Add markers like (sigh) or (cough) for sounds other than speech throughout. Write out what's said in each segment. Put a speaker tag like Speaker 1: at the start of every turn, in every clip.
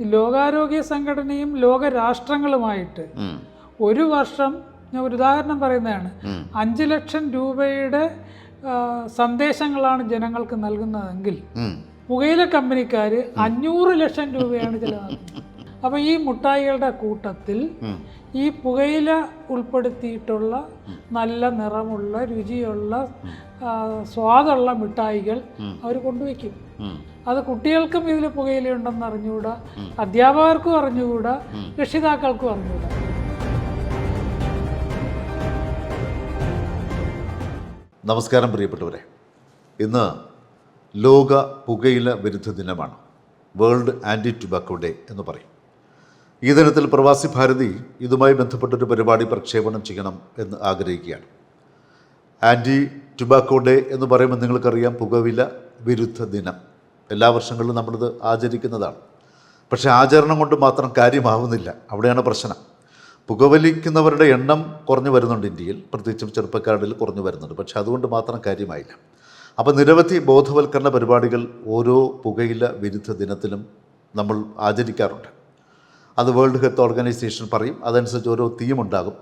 Speaker 1: ലോകാരോഗ്യ സംഘടനയും
Speaker 2: ലോകരാഷ്ട്രങ്ങളുമായിട്ട്
Speaker 1: ഒരു വർഷം ഞാൻ ഒരു ഉദാഹരണം പറയുന്നതാണ്. അഞ്ച് ലക്ഷം രൂപയുടെ സന്ദേശങ്ങളാണ് ജനങ്ങൾക്ക് നൽകുന്നതെങ്കിൽ പുകയില കമ്പനിക്കാർ അഞ്ഞൂറ് ലക്ഷം രൂപയാണ് ചിലവാക്കുന്നത്. (laughs) അപ്പോൾ ഈ മുട്ടായികളുടെ കൂട്ടത്തിൽ ഈ പുകയില ഉൾപ്പെടുത്തിയിട്ടുള്ള നല്ല നിറമുള്ള രുചിയുള്ള സ്വാദുള്ള മിഠായികൾ അവർ കൊണ്ടുവയ്ക്കും. അത് കുട്ടികൾക്കും ഇതിൽ പുകയിലുണ്ടെന്ന് അറിഞ്ഞുകൂടാ അധ്യാപകർക്കും അറിഞ്ഞുകൂടാ രക്ഷിതാക്കൾക്കും അറിഞ്ഞുകൂടാ.
Speaker 2: നമസ്കാരം പ്രിയപ്പെട്ടവരെ. ഇന്ന് ലോക പുകയില വിരുദ്ധ ദിനമാണ്. വേൾഡ് ആന്റി ടുബാക്കോ ഡേ എന്ന് പറയും. ഈ ദിനത്തിൽ പ്രവാസി ഭാരതി ഇതുമായി ബന്ധപ്പെട്ടൊരു പരിപാടി പ്രക്ഷേപണം ചെയ്യണം എന്ന് ആഗ്രഹിക്കുകയാണ്. ആന്റി ടുബാക്കോ ഡേ എന്ന് പറയുമ്പോൾ നിങ്ങൾക്കറിയാം പുകവില വിരുദ്ധ ദിനം. എല്ലാ വർഷങ്ങളിലും നമ്മളിത് ആചരിക്കുന്നതാണ്. പക്ഷേ ആചരണം കൊണ്ട് മാത്രം കാര്യമാവുന്നില്ല. അവിടെയാണ് പ്രശ്നം. പുകവലിക്കുന്നവരുടെ എണ്ണം കുറഞ്ഞു വരുന്നുണ്ട് ഇന്ത്യയിൽ. പ്രത്യേകിച്ചും ചെറുപ്പക്കാരിൽ കുറഞ്ഞു വരുന്നുണ്ട്. പക്ഷേ അതുകൊണ്ട് മാത്രം കാര്യമായില്ല. അപ്പോൾ നിരവധി ബോധവൽക്കരണ പരിപാടികൾ ഓരോ പുകയില വിരുദ്ധ ദിനത്തിലും നമ്മൾ ആചരിക്കാറുണ്ട്. അത് വേൾഡ് ഹെൽത്ത് ഓർഗനൈസേഷൻ പറയും. അതനുസരിച്ച് ഓരോ തീം ഉണ്ടാകും.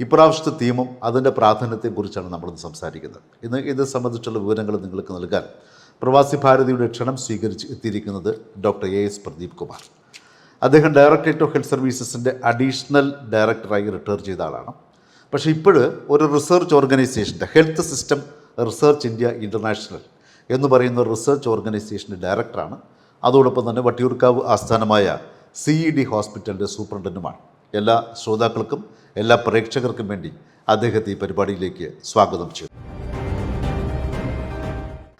Speaker 2: ഇപ്രാവശ്യത്തെ തീമും അതിന്റെ പ്രാധാന്യത്തെക്കുറിച്ചാണ് നമ്മളിന്ന് സംസാരിക്കുന്നത്. ഇന്ന് ഇത് സംബന്ധിച്ചുള്ള വിവരങ്ങൾ നിങ്ങൾക്ക് നൽകാൻ പ്രവാസി ഭാരതിയുടെ ക്ഷണം സ്വീകരിച്ച് എത്തിയിരിക്കുന്നത് doctor A S Pradeep Kumar. അദ്ദേഹം ഡയറക്ടറേറ്റ് ഓഫ് ഹെൽത്ത് സർവീസസിന്റെ അഡീഷണൽ ഡയറക്ടറായി റിട്ടയർ ചെയ്ത ആളാണ്. പക്ഷേ ഇപ്പോൾ ഒരു റിസർച്ച് ഓർഗനൈസേഷന്റെ health system research India international എന്ന് പറയുന്ന റിസർച്ച് ഓർഗനൈസേഷന്റെ ഡയറക്ടറാണ്. അതോടൊപ്പം തന്നെ വട്ടിയൂർക്കാവ് ആസ്ഥാനമായ സി ഇ ഡി ഹോസ്പിറ്റലിന്റെ സൂപ്രണ്ടന്റുമാണ് എല്ലാ ശ്രോതാക്കൾക്കും എല്ലാ പ്രേക്ഷകർക്കും വേണ്ടി അദ്ദേഹത്തെ ഈ പരിപാടിയിലേക്ക് സ്വാഗതം ചെയ്തു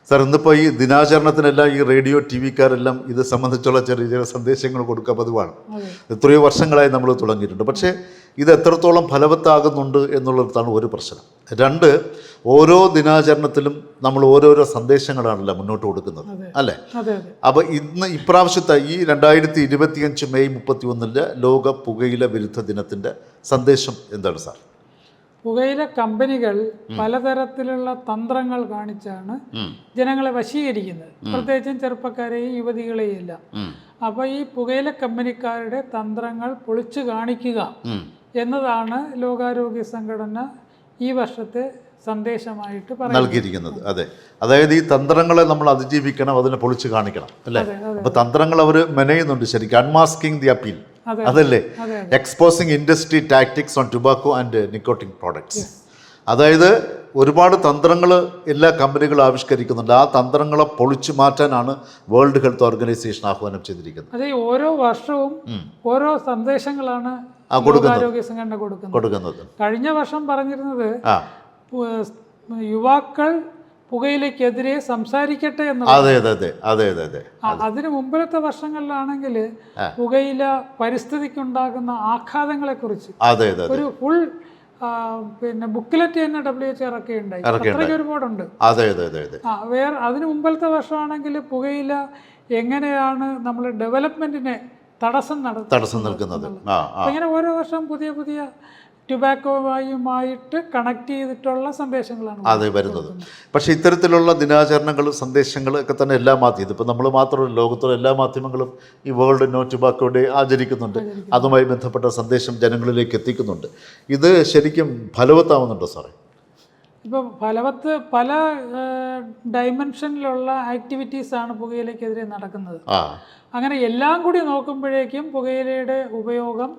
Speaker 2: സാർ ഇന്നിപ്പോൾ ഈ ദിനാചരണത്തിനെല്ലാം ഈ റേഡിയോ ടി വിക്കാരെല്ലാം ഇത് സംബന്ധിച്ചുള്ള ചെറിയ ചെറിയ സന്ദേശങ്ങൾ കൊടുക്കുക പതിവാണ്. എത്രയോ വർഷങ്ങളായി നമ്മൾ തുടങ്ങിയിട്ടുണ്ട്. പക്ഷേ ഇത് എത്രത്തോളം ഫലവത്താകുന്നുണ്ട് എന്നുള്ളതാണ് ഒരു പ്രശ്നം. രണ്ട് ഓരോ ദിനാചരണത്തിലും നമ്മൾ ഓരോരോ സന്ദേശങ്ങളാണല്ലോ മുന്നോട്ട് കൊടുക്കുന്നത്. അല്ലേ? അപ്പോൾ ഇന്ന് ഇപ്രാവശ്യത്തെ ഈ രണ്ടായിരത്തി ഇരുപത്തിയഞ്ച് മെയ് മുപ്പത്തി ഒന്നിലെ ലോക പുകയില വിരുദ്ധ ദിനത്തിന്റെ സന്ദേശം എന്താണ് സാർ?
Speaker 1: പുകയില കമ്പനികൾ പലതരത്തിലുള്ള തന്ത്രങ്ങൾ കാണിച്ചാണ് ജനങ്ങളെ വശീകരിക്കുന്നത്. പ്രത്യേകിച്ചും ചെറുപ്പക്കാരെയും യുവതികളെയും എല്ലാം.
Speaker 2: അപ്പൊ
Speaker 1: അപ്പോൾ ഈ പുകയില കമ്പനിക്കാരുടെ തന്ത്രങ്ങൾ പൊളിച്ചു കാണിക്കുക എന്നതാണ് ലോകാരോഗ്യ സംഘടന ഈ വർഷത്തെ സന്ദേശമായിട്ട്
Speaker 2: നൽകിയിരിക്കുന്നത്. അതെ. അതായത് ഈ തന്ത്രങ്ങളെ നമ്മൾ അതിജീവിക്കണം അതിനെ പൊളിച്ചു കാണിക്കണം അല്ലേ. അപ്പോൾ തന്ത്രങ്ങൾ അവർ മെനയുന്നുണ്ട്. ശരിക്കും അൺമാസ്കിങ് ദി അപ്പീൽ അതല്ലേ? Exposing industry tactics on tobacco and nicotine products അതായത് ഒരുപാട് തന്ത്രങ്ങൾ എല്ലാ കമ്പനികളും ആവിഷ്കരിക്കുന്നുണ്ട്. ആ തന്ത്രങ്ങളെ പൊളിച്ചു മാറ്റാനാണ് വേൾഡ് ഹെൽത്ത് ഓർഗനൈസേഷൻ ആഹ്വാനം ചെയ്തിരിക്കുന്നത്.
Speaker 1: അതെ ഓരോ വർഷവും ഓരോ സന്ദേശങ്ങളാണ് ആരോഗ്യ സംഘടന കൊടുക്കുന്നത്. കഴിഞ്ഞ വർഷം പറഞ്ഞിരുന്നത് യുവാക്കൾ പുകയിലേക്കെതിരെ സംസാരിക്കട്ടെ എന്ന്
Speaker 2: അതെ അതെ അതെ അതെ അതെ
Speaker 1: അതിന് മുമ്പിലത്തെ വർഷങ്ങളിലാണെങ്കിൽ പുകയില പരിസ്ഥിതിക്കുണ്ടാകുന്ന ആഘാതങ്ങളെ
Speaker 2: കുറിച്ച് അതെ അതെ.
Speaker 1: ഒരു ഫുൾ പിന്നെ ബുക്കിലെറ്റ് തന്നെ ഡബ്ല്യു എച്ച് ഇറക്കിയുണ്ടായി അത്രയ്ക്ക് ഒരുപാടുണ്ട്
Speaker 2: അതെ അതെ അതെ അതെ.
Speaker 1: വേറെ അതിനു മുമ്പിലത്തെ വർഷമാണെങ്കിൽ പുകയില എങ്ങനെയാണ് നമ്മൾ ഡെവലപ്മെന്റിനെ തടസ്സം
Speaker 2: തടസ്സം നിൽക്കുന്നത്.
Speaker 1: ഇങ്ങനെ ഓരോ വർഷം പുതിയ പുതിയ ടുബാക്കോയുമായിട്ട് കണക്ട് ചെയ്തിട്ടുള്ള സന്ദേശങ്ങളാണ്
Speaker 2: അത് വരുന്നത്. പക്ഷേ ഇത്തരത്തിലുള്ള ദിനാചരണങ്ങൾ സന്ദേശങ്ങൾ ഒക്കെ തന്നെ എല്ലാ മാധ്യമം ഇതിപ്പോൾ നമ്മൾ മാത്രമല്ല ലോകത്തുള്ള എല്ലാ മാധ്യമങ്ങളും ഈ വേൾഡ് നോ ടുബാക്കോ ഡേ ആചരിക്കുന്നുണ്ട് അതുമായി ബന്ധപ്പെട്ട സന്ദേശം ജനങ്ങളിലേക്ക് എത്തിക്കുന്നുണ്ട്. ഇത് ശരിക്കും ഫലവത്താവുന്നുണ്ടോ സാറേ?
Speaker 1: ഇപ്പം ഫലവത്ത് പല ഡൈമെൻഷനിലുള്ള ആക്ടിവിറ്റീസാണ് ആണ് പുകയിലയ്ക്കെതിരെ നടക്കുന്നത്. അങ്ങനെ എല്ലാം കൂടി നോക്കുമ്പോഴേക്കും പുകയിലയുടെ ഉപയോഗം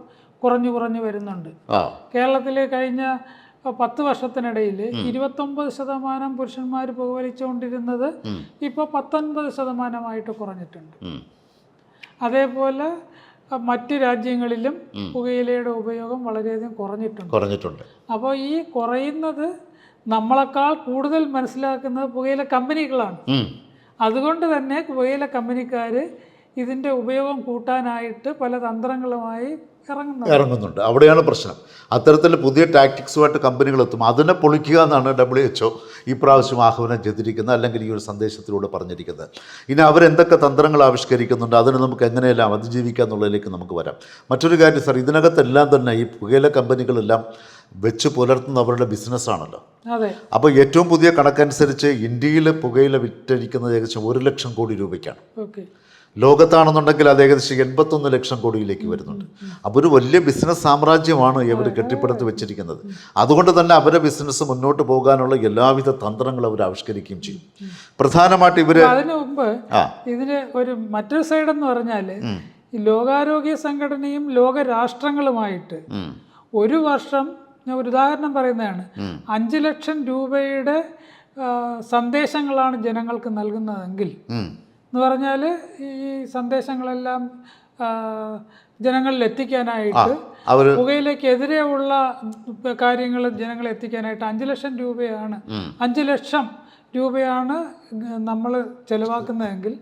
Speaker 1: കുറഞ്ഞു കുറഞ്ഞു വരുന്നുണ്ട്.
Speaker 2: കേരളത്തിലെ
Speaker 1: കേരളത്തിൽ കഴിഞ്ഞ പത്ത് വർഷത്തിനിടയിൽ ഇരുപത്തൊമ്പത് ശതമാനം പുരുഷന്മാർ പുകവലിച്ചുകൊണ്ടിരുന്നത് ഇപ്പോൾ പത്തൊൻപത് ശതമാനമായിട്ട് കുറഞ്ഞിട്ടുണ്ട്. അതേപോലെ മറ്റു രാജ്യങ്ങളിലും പുകയിലയുടെ ഉപയോഗം വളരെയധികം കുറഞ്ഞിട്ടുണ്ട്.
Speaker 2: കുറഞ്ഞിട്ടുണ്ട്.
Speaker 1: അപ്പോൾ ഈ കുറയുന്നത് നമ്മളെക്കാൾ കൂടുതൽ മനസ്സിലാക്കുന്നത് പുകയില കമ്പനികളാണ്. അതുകൊണ്ട് തന്നെ പുകയില കമ്പനിക്കാർ ഇതിന്റെ ഉപയോഗം കൂട്ടാനായിട്ട് പല തന്ത്രങ്ങളുമായി
Speaker 2: ഇറങ്ങുന്നുണ്ട്. അവിടെയാണ് പ്രശ്നം. അത്തരത്തിൽ പുതിയ ടാക്ടിക്സുമായിട്ട് കമ്പനികൾ എത്തും അതിനെ പൊളിക്കുക എന്നാണ് ഡബ്ല്യു എച്ച് ഈ പ്രാവശ്യം ആഹ്വാനം ചെയ്തിരിക്കുന്നത് അല്ലെങ്കിൽ ഈ ഒരു സന്ദേശത്തിലൂടെ പറഞ്ഞിരിക്കുന്നത്. ഇനി അവരെന്തൊക്കെ തന്ത്രങ്ങൾ ആവിഷ്കരിക്കുന്നുണ്ട് അതിന് നമുക്ക് എങ്ങനെയെല്ലാം അതിജീവിക്കുക എന്നുള്ളതിലേക്ക് നമുക്ക് വരാം. മറ്റൊരു കാര്യം സാർ ഇതിനകത്തെല്ലാം തന്നെ ഈ പുകയില കമ്പനികളെല്ലാം വെച്ച് പുലർത്തുന്ന അവരുടെ ബിസിനസ്സാണല്ലോ അപ്പോൾ ഏറ്റവും പുതിയ കണക്കനുസരിച്ച് ഇന്ത്യയിൽ പുകയില വിറ്റഴിക്കുന്നത് ഏകദേശം ഒരു ലക്ഷം കോടി രൂപയ്ക്കാണ്.
Speaker 1: ഓക്കെ.
Speaker 2: ലോകത്താണെന്നുണ്ടെങ്കിൽ അത് ഏകദേശം എൺപത്തൊന്ന് ലക്ഷം കോടിയിലേക്ക് വരുന്നുണ്ട്. അപ്പോൾ ഒരു വലിയ ബിസിനസ് സാമ്രാജ്യമാണ് ഇവർ കെട്ടിപ്പടുത്ത് വെച്ചിരിക്കുന്നത്. അതുകൊണ്ട് തന്നെ അവരുടെ ബിസിനസ് മുന്നോട്ട് പോകാനുള്ള എല്ലാവിധ തന്ത്രങ്ങളും അവർ ആവിഷ്കരിക്കുകയും ചെയ്യും. പ്രധാനമായിട്ട് ഇവർ
Speaker 1: അതിനു മുമ്പ് ഇതിന് ഒരു മറ്റൊരു സൈഡ് എന്ന് പറഞ്ഞാൽ ലോകാരോഗ്യ സംഘടനയും
Speaker 2: ലോകരാഷ്ട്രങ്ങളുമായിട്ട്
Speaker 1: ഒരു വർഷം ഞാൻ ഒരു ഉദാഹരണം പറയുന്നതാണ്. അഞ്ച് ലക്ഷം രൂപയുടെ സന്ദേശങ്ങളാണ് ജനങ്ങൾക്ക് നൽകുന്നതെങ്കിൽ എന്ന് പറഞ്ഞാൽ ഈ സന്ദേശങ്ങളെല്ലാം ജനങ്ങളിൽ എത്തിക്കാനായിട്ട്
Speaker 2: പുകയിലേക്കെതിരെ
Speaker 1: പുകയിലേക്കെതിരെയുള്ള കാര്യങ്ങൾ ജനങ്ങളെ എത്തിക്കാനായിട്ട് അഞ്ച് ലക്ഷം രൂപയാണ് അഞ്ച് ലക്ഷം രൂപയാണ് നമ്മൾ ചെലവാക്കുന്നതെങ്കിൽ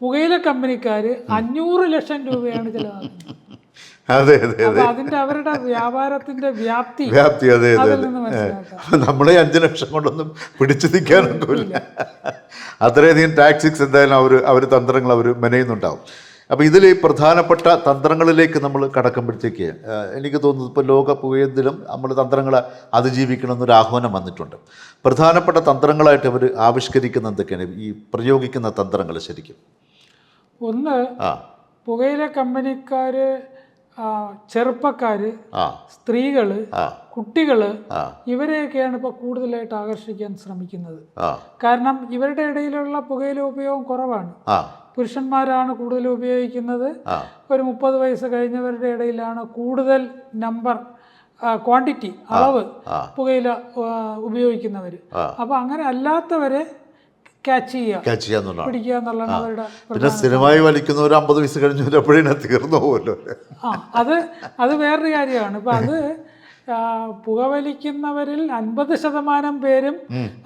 Speaker 1: പുകയില കമ്പനിക്കാർ അഞ്ഞൂറ് ലക്ഷം രൂപയാണ് ചെലവാക്കുന്നത്.
Speaker 2: അതെ അതെ
Speaker 1: അതെ. അതിന്റെ അവരുടെ വ്യാപാരത്തിന്റെ വ്യാപ്തി
Speaker 2: വ്യാപ്തി അതെ അതെ നമ്മളെ അഞ്ചു ലക്ഷം കൊണ്ടൊന്നും പിടിച്ചു നിൽക്കാനൊന്നുമില്ല. അത്രയധികം ടാക്സിക്സ് എന്തായാലും അവർ അവർ തന്ത്രങ്ങൾ അവർ മെനയുന്നുണ്ടാവും. അപ്പോൾ ഇതിൽ പ്രധാനപ്പെട്ട തന്ത്രങ്ങളിലേക്ക് നമ്മൾ കടക്കുമ്പോഴത്തേക്ക് എനിക്ക് തോന്നുന്നത് ഇപ്പോൾ ലോക പുകയത്തിലും നമ്മൾ തന്ത്രങ്ങളെ അതിജീവിക്കണം എന്നൊരു ആഹ്വാനം വന്നിട്ടുണ്ട്. പ്രധാനപ്പെട്ട തന്ത്രങ്ങളായിട്ട് അവർ ആവിഷ്കരിക്കുന്ന എന്തൊക്കെയാണ്? ഈ പ്രയോഗിക്കുന്ന തന്ത്രങ്ങൾ ശരിക്കും.
Speaker 1: ഒന്ന്
Speaker 2: ആ.
Speaker 1: പുകയില കമ്പനിക്കാര് ആ, ചെറുപ്പക്കാര് സ്ത്രീകൾ
Speaker 2: കുട്ടികൾ
Speaker 1: ഇവരെയൊക്കെയാണ് ഇപ്പോൾ കൂടുതലായിട്ട് ആകർഷിക്കാൻ ശ്രമിക്കുന്നത്. കാരണം ഇവരുടെ ഇടയിലുള്ള പുകയില ഉപയോഗം കുറവാണ്. പുരുഷന്മാരാണ് കൂടുതൽ ഉപയോഗിക്കുന്നത്. ഒരു മുപ്പത് വയസ്സ് കഴിഞ്ഞവരുടെ ഇടയിലാണ് കൂടുതൽ നമ്പർ ക്വാണ്ടിറ്റി അളവ് പുകയില ഉപയോഗിക്കുന്നവര്. ഉപയോഗിക്കുന്നവർ അപ്പോൾ അങ്ങനെ അല്ലാത്തവരെ ക്യാച്ച് ചെയ്യുക.
Speaker 2: ക്യാച്ച് ചെയ്യാന്നുള്ളതാണ് പിന്നെ സ്ഥിരമായി വലിക്കുന്നവർ അമ്പത് വയസ്സ് കഴിഞ്ഞു അപ്പോഴേ തീർന്നു പോകുമല്ലോ
Speaker 1: അത് അത് വേറൊരു കാര്യമാണ്. ഇപ്പം അത് പുകവലിക്കുന്നവരിൽ അൻപത് ശതമാനം പേരും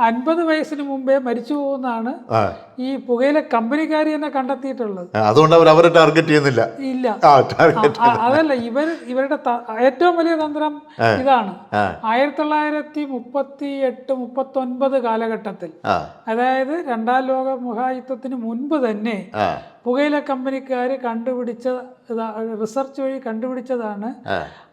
Speaker 1: അൻപത് വയസ്സിന് മുമ്പേ മരിച്ചു പോകുന്നതാണ് ഈ പുകയിലെ കമ്പനിക്കാർ തന്നെ കണ്ടെത്തിയിട്ടുള്ളത്.
Speaker 2: അതുകൊണ്ട് അവർ അവരെ ടാർഗറ്റ് ചെയ്യുന്നില്ല.
Speaker 1: ഇല്ല. അതല്ല ഇവർ ഇവരുടെ ഏറ്റവും വലിയ തന്ത്രം ഇതാണ്. ആയിരത്തി തൊള്ളായിരത്തി മുപ്പത്തി എട്ട് മുപ്പത്തി ഒൻപത് കാലഘട്ടത്തിൽ അതായത് രണ്ടാം ലോക മഹായുദ്ധത്തിന് മുൻപ് തന്നെ പുകയില കമ്പനിക്കാർ കണ്ടുപിടിച്ച റിസർച്ച് വഴി കണ്ടുപിടിച്ചതാണ്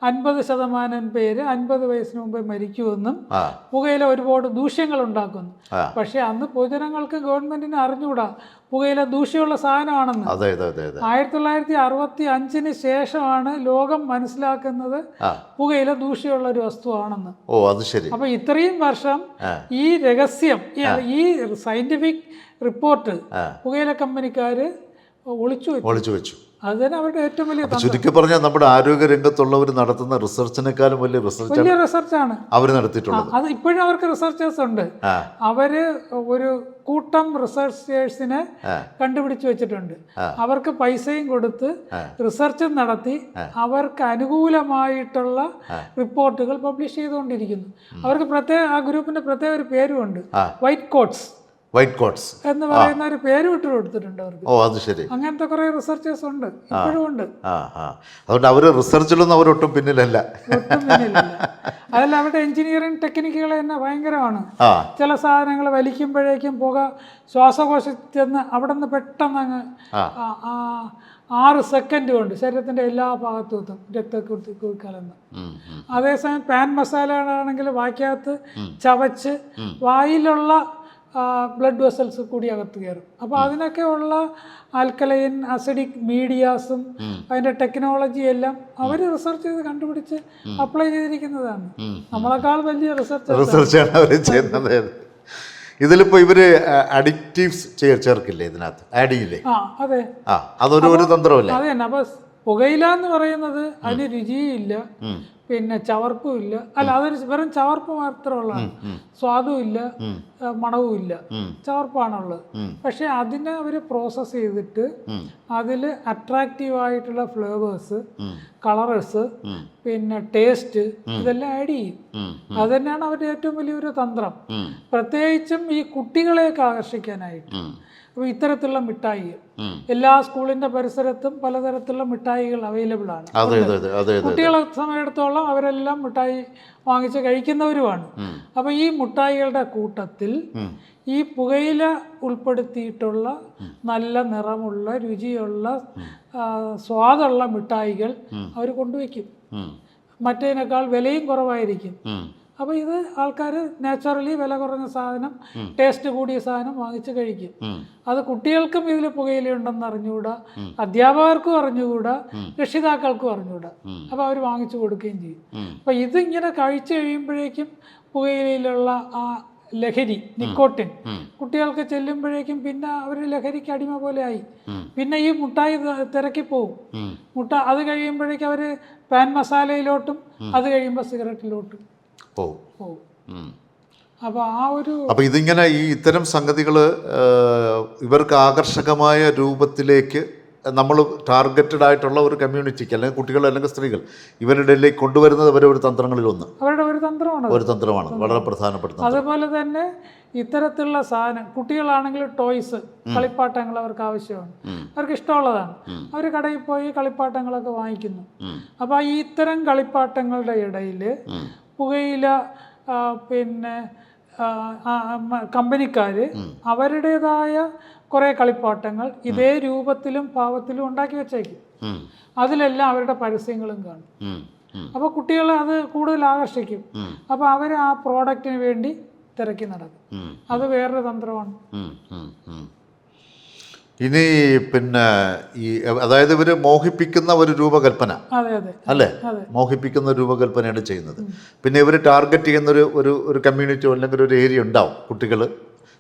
Speaker 1: അൻപത് ശതമാനം പേര് അൻപത് വയസ്സിന് മുമ്പേ മരിക്കുമെന്നും പുകയില ഒരുപാട് ദൂഷ്യങ്ങൾ ഉണ്ടാക്കുന്നു പക്ഷെ അന്ന് പൊതുജനങ്ങൾക്ക് ഗവൺമെന്റിന് അറിഞ്ഞുകൂടാ? പുകയില ദൂഷ്യമുള്ള സാധനമാണെന്ന്. ആയിരത്തി തൊള്ളായിരത്തി അറുപത്തി അഞ്ചിന് ശേഷമാണ് ലോകം മനസ്സിലാക്കുന്നത് പുകയില ദൂഷ്യമുള്ള ഒരു വസ്തുവാണെന്ന്.
Speaker 2: ഓ അത് ശരി.
Speaker 1: അപ്പൊ ഇത്രയും വർഷം ഈ രഹസ്യം ഈ- സയന്റിഫിക് റിപ്പോർട്ട്. പുകയില കമ്പനിക്കാര് ഒളിച്ചു
Speaker 2: ഒളിച്ചു വെച്ചു.
Speaker 1: അവരുടെ ഏറ്റവും വലിയ.
Speaker 2: ചുരുക്കി പറഞ്ഞാൽ നമ്മുടെ ആരോഗ്യ രംഗത്തുള്ളവർ നടത്തുന്ന റിസർച്ചിനേക്കാളും വലിയ റിസർച്ച്
Speaker 1: വലിയ റിസർച്ചാണ്.
Speaker 2: അവർ നടത്തിയിട്ടുള്ളത്.
Speaker 1: അത് ഇപ്പോഴും അവർക്ക് റിസർച്ചേഴ്സ് ഉണ്ട്. അവർ ഒരു കൂട്ടം റിസർച്ചേഴ്സിനെ കണ്ടുപിടിച്ചു വെച്ചിട്ടുണ്ട്. അവർക്ക് പൈസയും കൊടുത്ത്. റിസർച്ച് നടത്തി അവർക്ക് അനുകൂലമായിട്ടുള്ള റിപ്പോർട്ടുകൾ പബ്ലിഷ് ചെയ്തുകൊണ്ടിരിക്കുന്നു. അവർക്ക് പ്രത്യേക ആ ഗ്രൂപ്പിന്റെ പ്രത്യേക ഒരു പേരുമുണ്ട്. White coats.
Speaker 2: White coats.
Speaker 1: എന്ന് പറയുന്ന ഒരു പേര് വിട്ട് കൊടുത്തിട്ടുണ്ട് അവർക്ക്.
Speaker 2: ഓ അത് ശരി.
Speaker 1: അങ്ങനത്തെ കുറെ റിസർച്ചേഴ്സ് ഉണ്ട്. ഇപ്പോഴും ഉണ്ട്.
Speaker 2: അതുകൊണ്ട് അവർ റിസർച്ചിലൊന്നും അവരൊട്ടും പിന്നിലല്ല.
Speaker 1: അതിൽ അവരുടെ എഞ്ചിനീയറിംഗ് ടെക്നിക്കുകൾ തന്നെ ഭയങ്കരമാണ്. ചില സാധനങ്ങൾ വലിക്കുമ്പോഴേക്കും പുക ശ്വാസകോശത്തിൽ ചെന്ന് അവിടെ നിന്ന് പെട്ടെന്ന് അങ്ങ് ആറ് സെക്കൻഡ് കൊണ്ട് ശരീരത്തിന്റെ എല്ലാ ഭാഗത്തും എത്തും. രക്തക്കുത്തി. അതേസമയം പാൻ മസാലകളാണെങ്കിൽ വായ്ക്കകത്ത് ചവച്ച് വായിലുള്ള ബ്ലഡ് വെസൽസ് കൂടി അകത്ത് കയറും. അപ്പോൾ അതിനൊക്കെ ഉള്ള ആൽക്കലൈൻ അസിഡിക് മീഡിയാസും അതിന്റെ ടെക്നോളജി എല്ലാം അവർ റിസർച്ച് ചെയ്ത് കണ്ടുപിടിച്ച് അപ്ലൈ ചെയ്തിരിക്കുന്നതാണ്. നമ്മളെക്കാൾ വലിയ റിസർച്ച്
Speaker 2: റിസർച്ചാണ് അവർ ചെയ്യുന്നത്. (laughs) ഇതിലിപ്പോൾ ഇവർ അഡിക്റ്റീവ്സ് ചേർക്കില്ലേ ഇതിനകത്ത്? ആഡ് ചെയ്യില്ലേ?
Speaker 1: ആ അതെ.
Speaker 2: ആ അതൊരു ഒരു തന്ത്രമല്ലേ
Speaker 1: അതെ തന്നെ അപ്പൊ പുകയില എന്ന് പറയുന്നത് അതിന് രുചിയില്ല. പിന്നെ ചവർപ്പും ഇല്ല. അല്ല അതൊരു വെറും ചവർപ്പ് മാത്രമുള്ളതാണ് സ്വാദും ഇല്ല മണവും ഇല്ല. ചവർപ്പാണുള്ളത്. പക്ഷെ അതിനെ അവർ പ്രോസസ്സ് ചെയ്തിട്ട് അതിൽ അട്രാക്റ്റീവ് ആയിട്ടുള്ള ഫ്ലേവേഴ്സ് കളേഴ്സ് പിന്നെ ടേസ്റ്റ് ഇതെല്ലാം ആഡ് ചെയ്യും. അത് തന്നെയാണ് അവരുടെ ഏറ്റവും വലിയൊരു തന്ത്രം. പ്രത്യേകിച്ചും ഈ കുട്ടികളെയൊക്കെ ആകർഷിക്കാനായിട്ട്. അപ്പോൾ ഇത്തരത്തിലുള്ള മിഠായി എല്ലാ സ്കൂളിന്റെ പരിസരത്തും പലതരത്തിലുള്ള മിഠായികൾ അവൈലബിൾ ആണ്. കുട്ടികളെ സമയത്തോളം അവരെല്ലാം മിഠായി വാങ്ങിച്ച് കഴിക്കുന്നവരുമാണ്. അപ്പോൾ ഈ മിഠായികളുടെ കൂട്ടത്തിൽ ഈ പുകയില ഉൾപ്പെടുത്തിയിട്ടുള്ള നല്ല നിറമുള്ള രുചിയുള്ള സ്വാദുള്ള മിഠായികൾ അവർ കൊണ്ടുവയ്ക്കും. മറ്റേതിനേക്കാൾ വിലയും കുറവായിരിക്കും. അപ്പോൾ ഇത് ആൾക്കാർ നാച്ചുറലി വില കുറഞ്ഞ സാധനം ടേസ്റ്റ് കൂടിയ സാധനം വാങ്ങിച്ച് കഴിക്കും. അത് കുട്ടികൾക്കും ഇതിൽ പുകയിലുണ്ടെന്ന് അറിഞ്ഞുകൂടാ അധ്യാപകർക്കും അറിഞ്ഞുകൂടാ രക്ഷിതാക്കൾക്കും അറിഞ്ഞുകൂടാ. അപ്പോൾ അവർ വാങ്ങിച്ചു കൊടുക്കുകയും ചെയ്യും. അപ്പോൾ ഇതിങ്ങനെ കഴിച്ചു കഴിയുമ്പോഴേക്കും പുകയിലയിലുള്ള ആ ലഹരി നിക്കോട്ടിൻ കുട്ടികൾക്ക് ചെല്ലുമ്പോഴേക്കും പിന്നെ അവർ ലഹരിക്ക് അടിമ പോലെ ആയി. പിന്നെ ഈ മുട്ടായി ത- തിരക്കി പോവും. മുട്ട അത് കഴിയുമ്പോഴേക്കും അവർ പാൻ മസാലയിലോട്ടും അത് കഴിയുമ്പോൾ സിഗരറ്റിലോട്ടും.
Speaker 2: പോവും.
Speaker 1: അപ്പോൾ ആ ഒരു
Speaker 2: അപ്പോൾ ഇതിങ്ങനെ ഈ ഇത്തരം സംഗതികൾ ഇവർക്ക് ആകർഷകമായ രൂപത്തിലേക്ക് നമ്മൾ ടാർഗറ്റഡ് ആയിട്ടുള്ള ഒരു കമ്മ്യൂണിറ്റിക്ക് അല്ലെങ്കിൽ കുട്ടികൾ അല്ലെങ്കിൽ സ്ത്രീകൾ ഇവരുടെ ഇടയിലേക്ക് കൊണ്ടുവരുന്നത് അവരെ ഒരു തന്ത്രങ്ങളിൽ ഒന്ന്
Speaker 1: അവരുടെ ഒരു തന്ത്രമാണ്
Speaker 2: ഒരു തന്ത്രമാണ്. വളരെ പ്രധാനപ്പെട്ടത്
Speaker 1: അതുപോലെ തന്നെ ഇത്തരത്തിലുള്ള സാധനം കുട്ടികളാണെങ്കിൽ ടോയ്സ് കളിപ്പാട്ടങ്ങൾ അവർക്ക് ആവശ്യമാണ്. അവർക്ക് ഇഷ്ടമുള്ളതാണ്. അവർ കടയിൽ പോയി കളിപ്പാട്ടങ്ങളൊക്കെ വാങ്ങിക്കുന്നു. അപ്പോൾ ഈ ഇത്തരം കളിപ്പാട്ടങ്ങളുടെ ഇടയിൽ പുകയില പിന്നെ കമ്പനിക്കാർ അവരുടേതായ കുറേ കളിപ്പാട്ടങ്ങൾ ഇതേ രൂപത്തിലും ഭാവത്തിലും ഉണ്ടാക്കി വെച്ചേക്കും. അതിലെല്ലാം അവരുടെ പരസ്യങ്ങളും കാണും.
Speaker 2: അപ്പൊ കുട്ടികൾ
Speaker 1: അപ്പോൾ കുട്ടികൾ അത് കൂടുതൽ ആകർഷിക്കും. അപ്പോൾ അവർ ആ പ്രോഡക്റ്റിന് വേണ്ടി തിരക്കി നടക്കും. അത് വേറൊരു തന്ത്രമാണ്.
Speaker 2: ഇനി പിന്നെ ഈ അതായത് ഇവർ മോഹിപ്പിക്കുന്ന ഒരു രൂപകൽപ്പന. അല്ലേ? മോഹിപ്പിക്കുന്ന രൂപകൽപ്പനയാണ് ചെയ്യുന്നത്. പിന്നെ ഇവർ ടാർഗറ്റ് ചെയ്യുന്ന ഒരു ഒരു ഒരു കമ്മ്യൂണിറ്റി അല്ലെങ്കിൽ ഒരു ഏരിയ ഉണ്ടാവും കുട്ടികൾ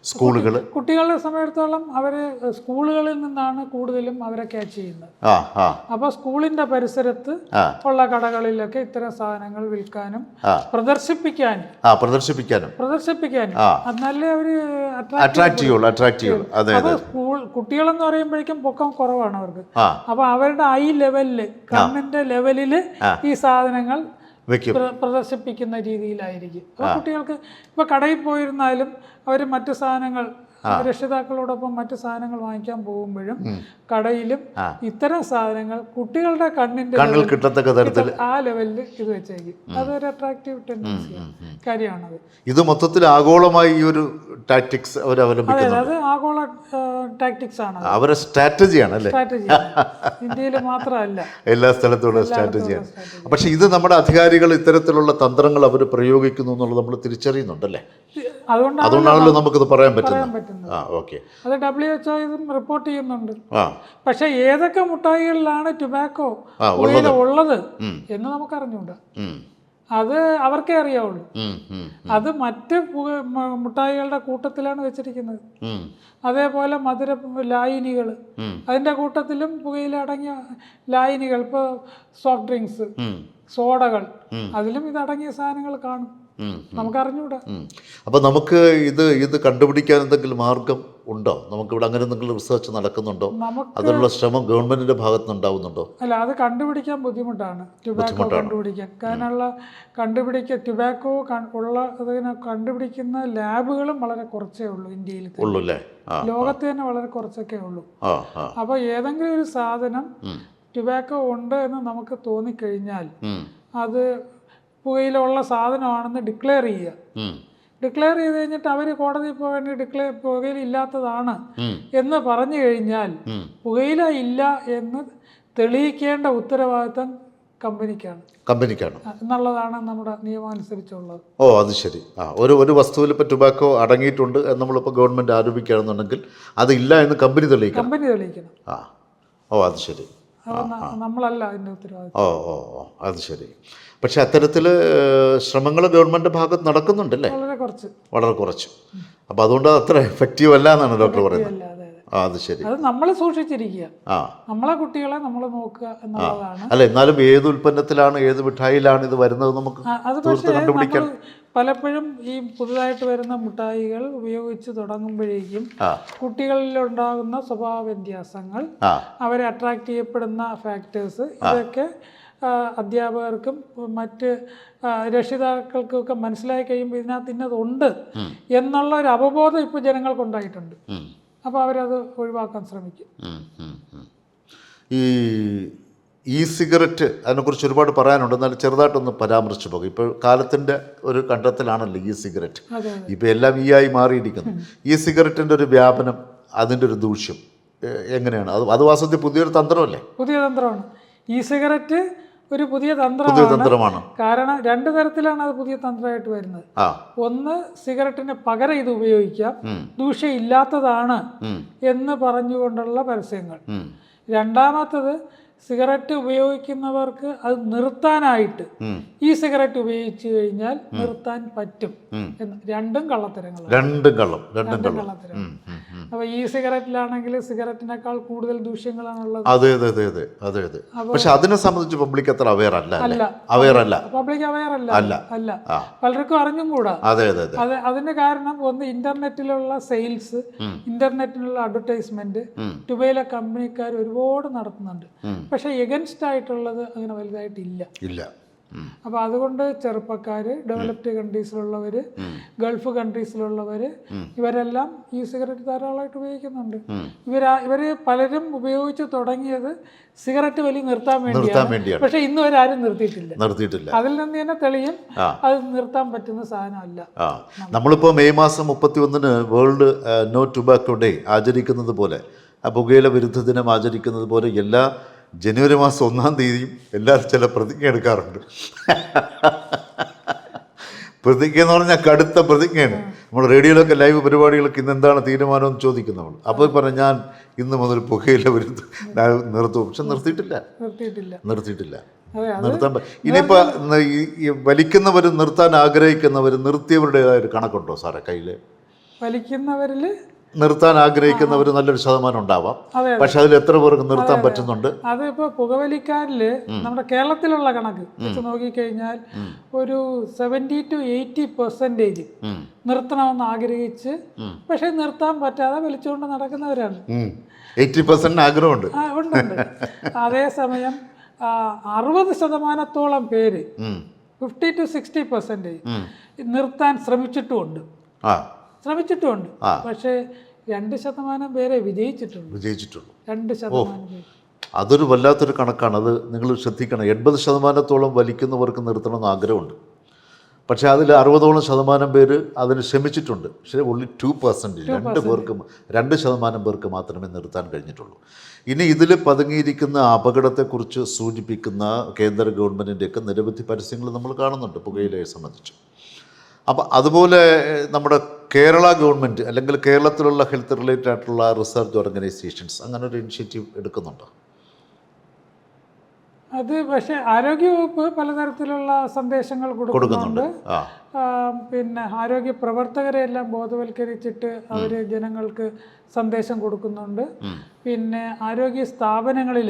Speaker 2: സ്കൂളുകൾ
Speaker 1: കുട്ടികളെ സമയത്തോളം അവർ സ്കൂളുകളിൽ നിന്നാണ് കൂടുതലും അവരെ ക്യാച്ച് ചെയ്യുന്നത്. അപ്പോൾ സ്കൂളിന്റെ പരിസരത്ത്. ഉള്ള കടകളിലൊക്കെ ഇത്തരം സാധനങ്ങൾ വിൽക്കാനും പ്രദർശിപ്പിക്കാനും.
Speaker 2: പ്രദർശിപ്പിക്കാനും.
Speaker 1: പ്രദർശിപ്പിക്കാനും. എന്നാലേ അവർ
Speaker 2: അട്രാക്ട് ചെയ്യുള്ളൂ അട്രാക്റ്റ് ചെയ്യുള്ളൂ അതെ
Speaker 1: അപ്പോൾ
Speaker 2: അതെ.
Speaker 1: സ്കൂൾ കുട്ടികളെന്ന് പറയുമ്പോഴേക്കും പൊക്കം കുറവാണ് അവർക്ക്.
Speaker 2: അപ്പൊ
Speaker 1: അപ്പോൾ അവരുടെ ഐ ലെവലിൽ കണ്ണിന്റെ ലെവലിൽ ഈ സാധനങ്ങൾ
Speaker 2: വെക്കും.
Speaker 1: പ്ര- പ്രദർശിപ്പിക്കുന്ന രീതിയിലായിരിക്കും. കുട്ടികൾക്ക് ഇപ്പോൾ കടയിൽ പോയിരുന്നാലും അവർ മറ്റു സാധനങ്ങൾ രക്ഷിതാക്കളോടൊപ്പം മറ്റു സാധനങ്ങൾ വാങ്ങിക്കാൻ പോകുമ്പോഴും കടയിലും ഇത്തരം സാധനങ്ങൾ കുട്ടികളുടെ കണ്ണിന്റെ
Speaker 2: കണ്ണിൽ കിട്ടത്തക്ക തരത്തിൽ
Speaker 1: ആ ലെവലിൽ ഇത് വെച്ചേക്കും. അതൊരു അട്രാക്റ്റീവ് ടെൻഡൻസി കാര്യമാണത്.
Speaker 2: ഇത് മൊത്തത്തിൽ ആഗോളമായി ഈ ഒരു ടാക്ടിക്സ് അവർ അവലംബിക്കുന്നത്
Speaker 1: അത് ആഗോള ടാക്ടിക്സ് ആണ്.
Speaker 2: അവരുടെ സ്ട്രാറ്റജിയാണ് അല്ലേ?
Speaker 1: സ്ട്രാറ്റജി ഇന്ത്യയിൽ മാത്രമല്ല.
Speaker 2: എല്ലാ സ്ഥലത്തുള്ള സ്ട്രാറ്റജിയാണ് പക്ഷെ ഇത് നമ്മുടെ അധികാരികൾ ഇത്തരത്തിലുള്ള തന്ത്രങ്ങൾ അവർ പ്രയോഗിക്കുന്നു എന്നുള്ളത് നമ്മൾ തിരിച്ചറിയുന്നുണ്ടല്ലേ
Speaker 1: അതുകൊണ്ടാണ്
Speaker 2: അതുകൊണ്ടാണല്ലോ നമുക്കിത് പറയാൻ പറ്റുന്നത്. ആ ഓക്കെ.
Speaker 1: അത് ഡബ്ല്യു എച്ച് ഇതും റിപ്പോർട്ട് ചെയ്യുന്നുണ്ട്. പക്ഷെ ഏതൊക്കെ മുട്ടായികളിലാണ് ടുബാക്കോ ഉള്ളത്. എന്ന് നമുക്ക് അറിഞ്ഞൂടാ
Speaker 2: ഉം,
Speaker 1: അത് അവർക്കേ അറിയാവുള്ളൂ. അത് മറ്റ് മുട്ടായികളുടെ കൂട്ടത്തിലാണ് വെച്ചിരിക്കുന്നത്. അതേപോലെ മധുര ലായിനികൾ. അതിന്റെ കൂട്ടത്തിലും പുകയില അടങ്ങിയ ലായിനികൾ. ഇപ്പോൾ സോഫ്റ്റ് ഡ്രിങ്ക്സ് സോഡകൾ. അതിലും ഇതടങ്ങിയ സാധനങ്ങൾ കാണും. നമുക്ക് അറിഞ്ഞൂടാ
Speaker 2: ഉം. അപ്പൊ നമുക്ക് ഇത് ഇത് കണ്ടുപിടിക്കാൻ എന്തെങ്കിലും മാർഗം ഉണ്ടോ? നമുക്കിവിടെ അങ്ങനെ എന്തെങ്കിലും റിസർച്ച് നടക്കുന്നുണ്ടോ? അതിനുള്ള ശ്രമം ഗവൺമെന്റിന്റെ ഭാഗത്ത് നിന്നുണ്ടാവുന്നുണ്ടോ
Speaker 1: അല്ല അത് കണ്ടുപിടിക്കാൻ ബുദ്ധിമുട്ടാണ്. ടുബാക്കോ കണ്ടുപിടിക്കാൻ. കാരണമുള്ള കണ്ടുപിടിക്ക ടുബാക്കോ ഉള്ള അതിനെ കണ്ടുപിടിക്കുന്ന ലാബുകളും വളരെ കുറച്ചേ ഉള്ളൂ ഇന്ത്യയിൽ
Speaker 2: ഉള്ളൂ അല്ലേ
Speaker 1: ലോകത്ത് തന്നെ വളരെ കുറച്ചൊക്കെ ഉള്ളൂ. അപ്പോൾ ഏതെങ്കിലും ഒരു സാധനം ടുബാക്കോ ഉണ്ട് എന്ന് നമുക്ക് തോന്നിക്കഴിഞ്ഞാൽ അത് പുകയിലുള്ള സാധനമാണെന്ന് ഡിക്ലെയർ ചെയ്യുക. ഡിക്ലെയർ ചെയ്ത് കഴിഞ്ഞിട്ട് അവർ കോടതിയിൽ പോകേണ്ടി ഡിക്ലെയർ പുകയില ഇല്ലാത്തതാണ് എന്ന് പറഞ്ഞു കഴിഞ്ഞാൽ പുകയില ഇല്ല എന്ന് തെളിയിക്കേണ്ട ഉത്തരവാദിത്തം കമ്പനിക്കാണ്.
Speaker 2: കമ്പനിക്കാണ്.
Speaker 1: എന്നുള്ളതാണ് നമ്മുടെ നിയമം അനുസരിച്ചുള്ളത്.
Speaker 2: ഓ അത് ശരി. ആ ഒരു ഒരു വസ്തുവിൽ ഇപ്പോൾ ടുബാക്കോ അടങ്ങിയിട്ടുണ്ട് എന്ന് നമ്മളിപ്പോൾ ഗവൺമെന്റ് ആരോപിക്കുകയാണെന്നുണ്ടെങ്കിൽ അത് ഇല്ല എന്ന് കമ്പനി തെളിയിക്കണം.
Speaker 1: കമ്പനി തെളിയിക്കണം.
Speaker 2: ആ ഓ അത് ശരി.
Speaker 1: നമ്മളല്ല അതിന്റെ ഉത്തരവാദിത്തം
Speaker 2: ഓ ഓ ഓ അത് ശരി. പക്ഷെ അത്തരത്തിൽ ശ്രമങ്ങൾ ഗവൺമെന്റ് ഭാഗത്ത് നടക്കുന്നുണ്ടല്ലേ?
Speaker 1: വളരെ കുറച്ച്.
Speaker 2: വളരെ കുറച്ച്. അപ്പോൾ അതുകൊണ്ട് അത് അത്ര എഫക്റ്റീവ് അല്ല എന്നാണ് ഡോക്ടർ പറയുന്നത്. ആ അത് ശരി.
Speaker 1: അത് നമ്മൾ സൂക്ഷിച്ചിരിക്കുക.
Speaker 2: ആ.
Speaker 1: നമ്മളെ കുട്ടികളെ നമ്മൾ നോക്കുക എന്നുള്ളതാണ്.
Speaker 2: അല്ല എന്നാലും ഏത് ഉൽപ്പന്നത്തിലാണ് ഏത് മിഠായിലാണ് ഇത് വരുന്നത് നമുക്ക്
Speaker 1: അത് പക്ഷേ
Speaker 2: കണ്ടുപിടിക്കാൻ?
Speaker 1: പലപ്പോഴും ഈ പുതുതായിട്ട് വരുന്ന മിഠായികൾ ഉപയോഗിച്ച് തുടങ്ങുമ്പോഴേക്കും കുട്ടികളിലുണ്ടാകുന്ന സ്വഭാവ വ്യത്യാസങ്ങൾ അവരെ അട്രാക്ട് ചെയ്യപ്പെടുന്ന ഫാക്ടേഴ്സ് ഇതൊക്കെ അധ്യാപകർക്കും മറ്റ് രക്ഷിതാക്കൾക്കൊക്കെ മനസ്സിലായി കഴിയുമ്പോൾ ഇതിനകത്ത് ഇന്നതുണ്ട് എന്നുള്ള ഒരു അവബോധം ഇപ്പോൾ ജനങ്ങൾക്കുണ്ടായിട്ടുണ്ട്. അപ്പോൾ അവരത് ഒഴിവാക്കാൻ ശ്രമിക്കും.
Speaker 2: ഈ ഇ സിഗരറ്റ് അതിനെക്കുറിച്ച് ഒരുപാട് പറയാനുണ്ട്. എന്നാൽ ചെറുതായിട്ടൊന്ന് പരാമർശിച്ചു പോകും. ഇപ്പോൾ കാലത്തിന്റെ ഒരു കണ്ടെത്തലാണല്ലോ ഇ സിഗരറ്റ് ഇപ്പോൾ എല്ലാം ഈ ആയി മാറിയിരിക്കുന്നു. ഈ സിഗരറ്റിന്റെ ഒരു വ്യാപനം അതിന്റെ ഒരു ദൂഷ്യം എങ്ങനെയാണ്? അത് അത് വാസ്തവത്തിൽ പുതിയൊരു തന്ത്രമല്ലേ?
Speaker 1: പുതിയ തന്ത്രമാണ്. ഇ സിഗരറ്റ് ഒരു പുതിയ തന്ത്രമാണ്. കാരണം രണ്ട് തരത്തിലാണ് അത് പുതിയ തന്ത്രമായിട്ട് വരുന്നത്. ഒന്ന് സിഗരറ്റിന് പകരം ഇത് ഉപയോഗിക്കാം. ദൂഷ്യമില്ലാത്തതാണ്. എന്ന് പറഞ്ഞുകൊണ്ടുള്ള പരസ്യങ്ങൾ. രണ്ടാമത്തത് സിഗരറ്റ് ഉപയോഗിക്കുന്നവർക്ക് അത് നിർത്താനായിട്ട് ഈ സിഗരറ്റ് ഉപയോഗിച്ചു കഴിഞ്ഞാൽ നിർത്താൻ പറ്റും എന്ന്. രണ്ടും കള്ളത്തരങ്ങളാണ്.
Speaker 2: രണ്ടും കള്ളം. രണ്ടും കള്ളത്തരങ്ങൾ
Speaker 1: കള്ളത്തരം
Speaker 2: ഉം. ഉം. ഉം.
Speaker 1: അപ്പൊ ഈ സിഗരറ്റിലാണെങ്കിൽ സിഗരറ്റിനേക്കാൾ കൂടുതൽ ദൂഷ്യങ്ങളാണുള്ളത്
Speaker 2: അതെ അതെ അതെ അതെ അതെ അതെ പക്ഷെ അതിനെ സംബന്ധിച്ച് പബ്ലിക് അത്ര അവെയർ അല്ല അല്ലേ. അവെയർ അല്ല
Speaker 1: പബ്ലിക് അവയർ അല്ല
Speaker 2: അല്ല.
Speaker 1: അല്ല പലർക്കും അറിഞ്ഞും കൂടാ
Speaker 2: അതെ അതെ അതെ
Speaker 1: അതിന്റെ അതിന് കാരണം ഒന്ന് ഇന്റർനെറ്റിലുള്ള സെയിൽസ് ഇന്റർനെറ്റിലുള്ള അഡ്വർടൈസ്മെന്റ്
Speaker 2: ഉം.
Speaker 1: ടുബൈയിലെ കമ്പനിക്കാർ ഒരുപാട് നടത്തുന്നുണ്ട്. പക്ഷെ എഗൻസ്റ്റ് ആയിട്ടുള്ളത് അങ്ങനെ വലുതായിട്ടില്ല
Speaker 2: ഇല്ല.
Speaker 1: അപ്പോൾ അതുകൊണ്ട് ചെറുപ്പക്കാർ ഡെവലപ്ഡ് കൺട്രീസിലുള്ളവർ ഗൾഫ് കൺട്രീസിലുള്ളവർ ഇവരെല്ലാം ഈ സിഗരറ്റ് ധാരാളമായിട്ട് ഉപയോഗിക്കുന്നുണ്ട്.
Speaker 2: ഇവരാ
Speaker 1: ഇവർ ഇവർ പലരും ഉപയോഗിച്ച് തുടങ്ങിയത് സിഗരറ്റ് വലി നിർത്താൻ
Speaker 2: വേണ്ടി
Speaker 1: വേണ്ടിയാണ്. പക്ഷെ ഇന്ന് വരാരും നിർത്തിയിട്ടില്ല.
Speaker 2: നിർത്തിയിട്ടില്ല.
Speaker 1: അതിൽ നിന്ന് തന്നെ തെളിയും അത് നിർത്താൻ പറ്റുന്ന സാധനമല്ല.
Speaker 2: നമ്മളിപ്പോ നമ്മളിപ്പോൾ മെയ് മാസം മുപ്പത്തി ഒന്നിന് വേൾഡ് നോ ടുബാക്കോ ഡേ ആചരിക്കുന്നത് പോലെ ആ പുകയില വിരുദ്ധ ദിനം ആചരിക്കുന്നത് പോലെ എല്ലാ ജനുവരി മാസം ഒന്നാം തീയതിയും എല്ലാവരും ചില പ്രതിജ്ഞ എടുക്കാറുണ്ട്. പ്രതിജ്ഞ എന്ന് പറഞ്ഞാൽ കടുത്ത പ്രതിജ്ഞയാണ്. നമ്മൾ റേഡിയോയിലൊക്കെ ലൈവ് പരിപാടികളൊക്കെ ഇന്ന് എന്താണ് തീരുമാനം എന്ന് ചോദിക്കും നമ്മൾ. അപ്പോൾ പറഞ്ഞു ഞാൻ ഇന്ന് മുതൽ പുകയില വരും ഞാൻ നിർത്തും. പക്ഷെ നിർത്തിയിട്ടില്ല.
Speaker 1: നിർത്തിയിട്ടില്ല.
Speaker 2: നിർത്താൻ ഇനിയിപ്പോൾ വലിക്കുന്നവരും നിർത്താൻ ആഗ്രഹിക്കുന്നവർ നിർത്തിയവരുടേതായ ഒരു കണക്കുണ്ടോ സാറേ കയ്യിൽ
Speaker 1: വലിക്കുന്നവരിൽ
Speaker 2: നിർത്താൻ ആഗ്രഹിക്കുന്നവർ നല്ലൊരു ശതമാനം ഉണ്ടാവാം. പക്ഷെ അതിൽ എത്ര പേർക്ക് നിർത്താൻ പറ്റുന്നുണ്ട്?
Speaker 1: അതിപ്പോ പുകവലിക്കാരിൽ നമ്മുടെ കേരളത്തിലുള്ള കണക്ക് വെച്ച് നോക്കിക്കഴിഞ്ഞാൽ ഒരു സെവന്റി ടു എയ്റ്റി പെർസെന്റേജ്
Speaker 2: ഉം.
Speaker 1: നിർത്തണമെന്ന് ആഗ്രഹിച്ച് പക്ഷെ നിർത്താൻ പറ്റാതെ വലിച്ചുകൊണ്ട് നടക്കുന്നവരാണ്.
Speaker 2: എയ്റ്റി പെർസെന്റ് ആഗ്രഹമുണ്ട്.
Speaker 1: ഉണ്ട് അതേസമയം അറുപത് ശതമാനത്തോളം പേര്. Fifty to sixty
Speaker 2: percentage.
Speaker 1: നിർത്താൻ ശ്രമിച്ചിട്ടുമുണ്ട്.
Speaker 2: ആ.
Speaker 1: പക്ഷേ രണ്ട് ശതമാനം പേരെ വിജയിച്ചിട്ടുണ്ട്.
Speaker 2: വിജയിച്ചിട്ടുള്ളൂ.
Speaker 1: രണ്ട് ശതമാനം
Speaker 2: അതൊരു വല്ലാത്തൊരു കണക്കാണ്. അത് നിങ്ങൾ ശ്രദ്ധിക്കണം. എൺപത് ശതമാനത്തോളം വലിക്കുന്നവർക്ക് നിർത്തണമെന്ന് ആഗ്രഹമുണ്ട്. പക്ഷേ അതിൽ അറുപതോളം ശതമാനം പേര് അതിന് ശ്രമിച്ചിട്ടുണ്ട്. പക്ഷേ ഉള്ളി ടു പെർസെന്റ് രണ്ട് പേർക്ക് രണ്ട് ശതമാനം പേർക്ക് മാത്രമേ നിർത്താൻ കഴിഞ്ഞിട്ടുള്ളൂ. ഇനി ഇതിൽ പതുങ്ങിയിരിക്കുന്ന അപകടത്തെക്കുറിച്ച് സൂചിപ്പിക്കുന്ന കേന്ദ്ര ഗവൺമെന്റിന്റെയൊക്കെ നിരവധി പരസ്യങ്ങൾ നമ്മൾ കാണുന്നുണ്ട് പുകയിലയെ സംബന്ധിച്ച്. അപ്പം അതുപോലെ നമ്മുടെ കേരള ഗവൺമെന്റ് അല്ലെങ്കിൽ കേരളത്തിലുള്ള ഹെൽത്ത് റിലേറ്റഡ് ആയിട്ടുള്ള റിസർച്ച് ഓർഗനൈസേഷൻസ് അങ്ങനെ ഒരു ഇനിഷ്യേറ്റീവ് എടുക്കുന്നുണ്ടോ?
Speaker 1: അത് പക്ഷേ ആരോഗ്യവകുപ്പ് പലതരത്തിലുള്ള സന്ദേശങ്ങൾ കൊടുക്കുന്നുണ്ട്. പിന്നെ ആരോഗ്യ പ്രവർത്തകരെ എല്ലാം ബോധവൽക്കരിച്ചിട്ട് അവർ ജനങ്ങൾക്ക് സന്ദേശം കൊടുക്കുന്നുണ്ട്. പിന്നെ ആരോഗ്യ സ്ഥാപനങ്ങളിൽ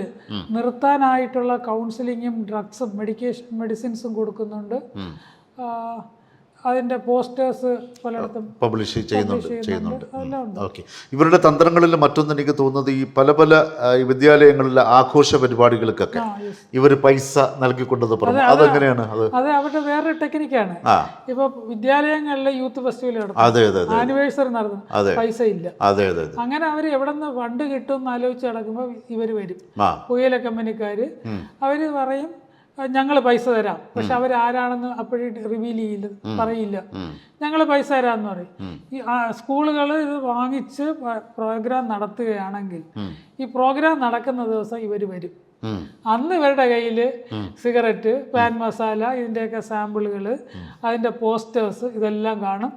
Speaker 1: നിർത്താനായിട്ടുള്ള കൗൺസിലിങ്ങും ഡ്രഗ്സും മെഡിക്കേഷൻ മെഡിസിൻസും കൊടുക്കുന്നുണ്ട്. അതിന്റെ പോസ്റ്റേഴ്സ് പലയിടത്തും
Speaker 2: പബ്ലിഷ് ചെയ്യുന്നുണ്ട്
Speaker 1: ചെയ്യുന്നുണ്ട്.
Speaker 2: ഓക്കെ. ഇവരുടെ തന്ത്രങ്ങളിൽ മറ്റൊന്ന് എനിക്ക് തോന്നുന്നത് ഈ പല പല വിദ്യാലയങ്ങളിലെ ആഘോഷ പരിപാടികൾക്കൊക്കെ ഇവർ പൈസ നൽകിക്കൊണ്ടത് പറഞ്ഞു അതെങ്ങനെയാണ് അത്?
Speaker 1: അത് അവരുടെ വേറൊരു ടെക്നിക്കാണ്.
Speaker 2: ഇപ്പൊ
Speaker 1: ഇപ്പോൾ വിദ്യാലയങ്ങളിലെ യൂത്ത് ഫെസ്റ്റിവൽ
Speaker 2: അതെ
Speaker 1: ആനിവേഴ്സറി
Speaker 2: അതെ.
Speaker 1: പൈസ ഇല്ല.
Speaker 2: അതെ അതെ
Speaker 1: അങ്ങനെ അവർ എവിടെ നിന്ന് ഫണ്ട് കിട്ടും എന്ന് ആലോചിച്ച് നടക്കുമ്പോൾ ഇവർ വരും. പുകയില കമ്പനിക്കാർ അവർ പറയും ഞങ്ങൾ പൈസ തരാം. പക്ഷെ അവരാരാണെന്ന് അപ്പോഴേ റിവീൽ ചെയ്യില്ല പറയില്ല. ഞങ്ങൾ പൈസ തരാമെന്ന് പറയും. ഈ സ്കൂളുകൾ ഇത് വാങ്ങിച്ച് പ്രോഗ്രാം നടത്തുകയാണെങ്കിൽ ഈ പ്രോഗ്രാം നടക്കുന്ന ദിവസം ഇവർ വരും. അന്ന് ഇവരുടെ കയ്യിൽ സിഗരറ്റ് പാൻ മസാല ഇതിന്റെയൊക്കെ സാമ്പിളുകൾ അതിന്റെ പോസ്റ്റേഴ്സ് ഇതെല്ലാം കാണും.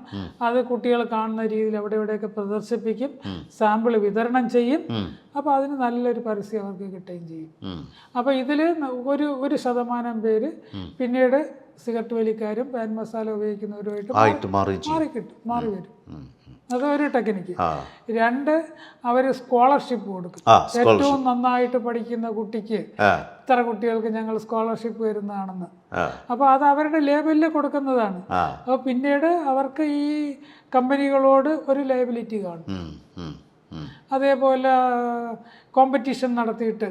Speaker 1: അത് കുട്ടികൾ കാണുന്ന രീതിയിൽ അവിടെ ഇവിടെയൊക്കെ പ്രദർശിപ്പിക്കും സാമ്പിൾ വിതരണം ചെയ്യും. അപ്പോൾ അതിന് നല്ലൊരു പരസ്യം അവർക്ക് കിട്ടുകയും ചെയ്യും. അപ്പോൾ ഇതിൽ ഒരു ഒരു ശതമാനം പേര് പിന്നീട് സിഗരറ്റ് വലിക്കാരും പാൻ മസാല ഉപയോഗിക്കുന്നവരുമായിട്ട് മാറി കിട്ടും മാറി വരും. അതൊരു ടെക്നിക്ക് രണ്ട് അവർ സ്കോളർഷിപ്പ് കൊടുക്കും. ഏറ്റവും നന്നായിട്ട് പഠിക്കുന്ന കുട്ടിക്ക് ഇത്ര കുട്ടികൾക്ക് ഞങ്ങൾ സ്കോളർഷിപ്പ് വരുന്നതാണെന്ന്. അപ്പോൾ അത് അവരുടെ ലേബലിൽ കൊടുക്കുന്നതാണ്. അപ്പോൾ പിന്നീട് അവർക്ക് ഈ കമ്പനികളോട് ഒരു ലയബിലിറ്റി കാണും. അതേപോലെ കോമ്പറ്റീഷൻ നടത്തിയിട്ട്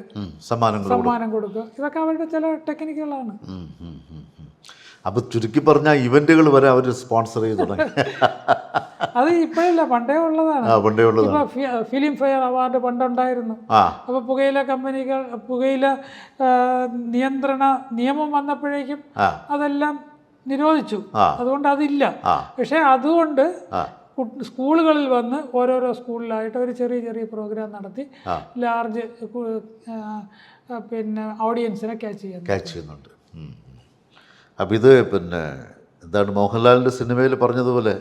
Speaker 1: സമ്മാനം കൊടുക്കുക. ഇതൊക്കെ അവരുടെ ചില ടെക്നിക്കുകളാണ്
Speaker 2: ഉം, ഉം, ഉം, ഉം. അപ്പൊ ചുരുക്കി പറഞ്ഞാൽ ഇവന്റുകൾ വരെ അവർ സ്പോൺസർ ചെയ്ത് തുടങ്ങി.
Speaker 1: അത് ഇപ്പോഴില്ല പണ്ടേ ഉള്ളതാണ്.
Speaker 2: ആ പണ്ടേ ഉള്ളത്
Speaker 1: ഫിലിം ഫെയർ അവാർഡ് പണ്ടുണ്ടായിരുന്നു. അപ്പോൾ പുകയില കമ്പനികൾ പുകയില നിയന്ത്രണ നിയമം വന്നപ്പോഴേക്കും അതെല്ലാം നിരോധിച്ചു. അതുകൊണ്ട് അതില്ല. പക്ഷെ അതുകൊണ്ട് സ്കൂളുകളിൽ വന്ന് ഓരോരോ സ്കൂളിലായിട്ട് ഒരു ചെറിയ ചെറിയ പ്രോഗ്രാം നടത്തി ലാർജ് പിന്നെ ഓഡിയൻസിനെ ക്യാച്ച്
Speaker 2: ക്യാച്ച് ചെയ്യുന്നുണ്ട്. അപ്പം ഇത് പിന്നെ എന്താണ് മോഹൻലാലിന്റെ സിനിമയിൽ പറഞ്ഞതുപോലെ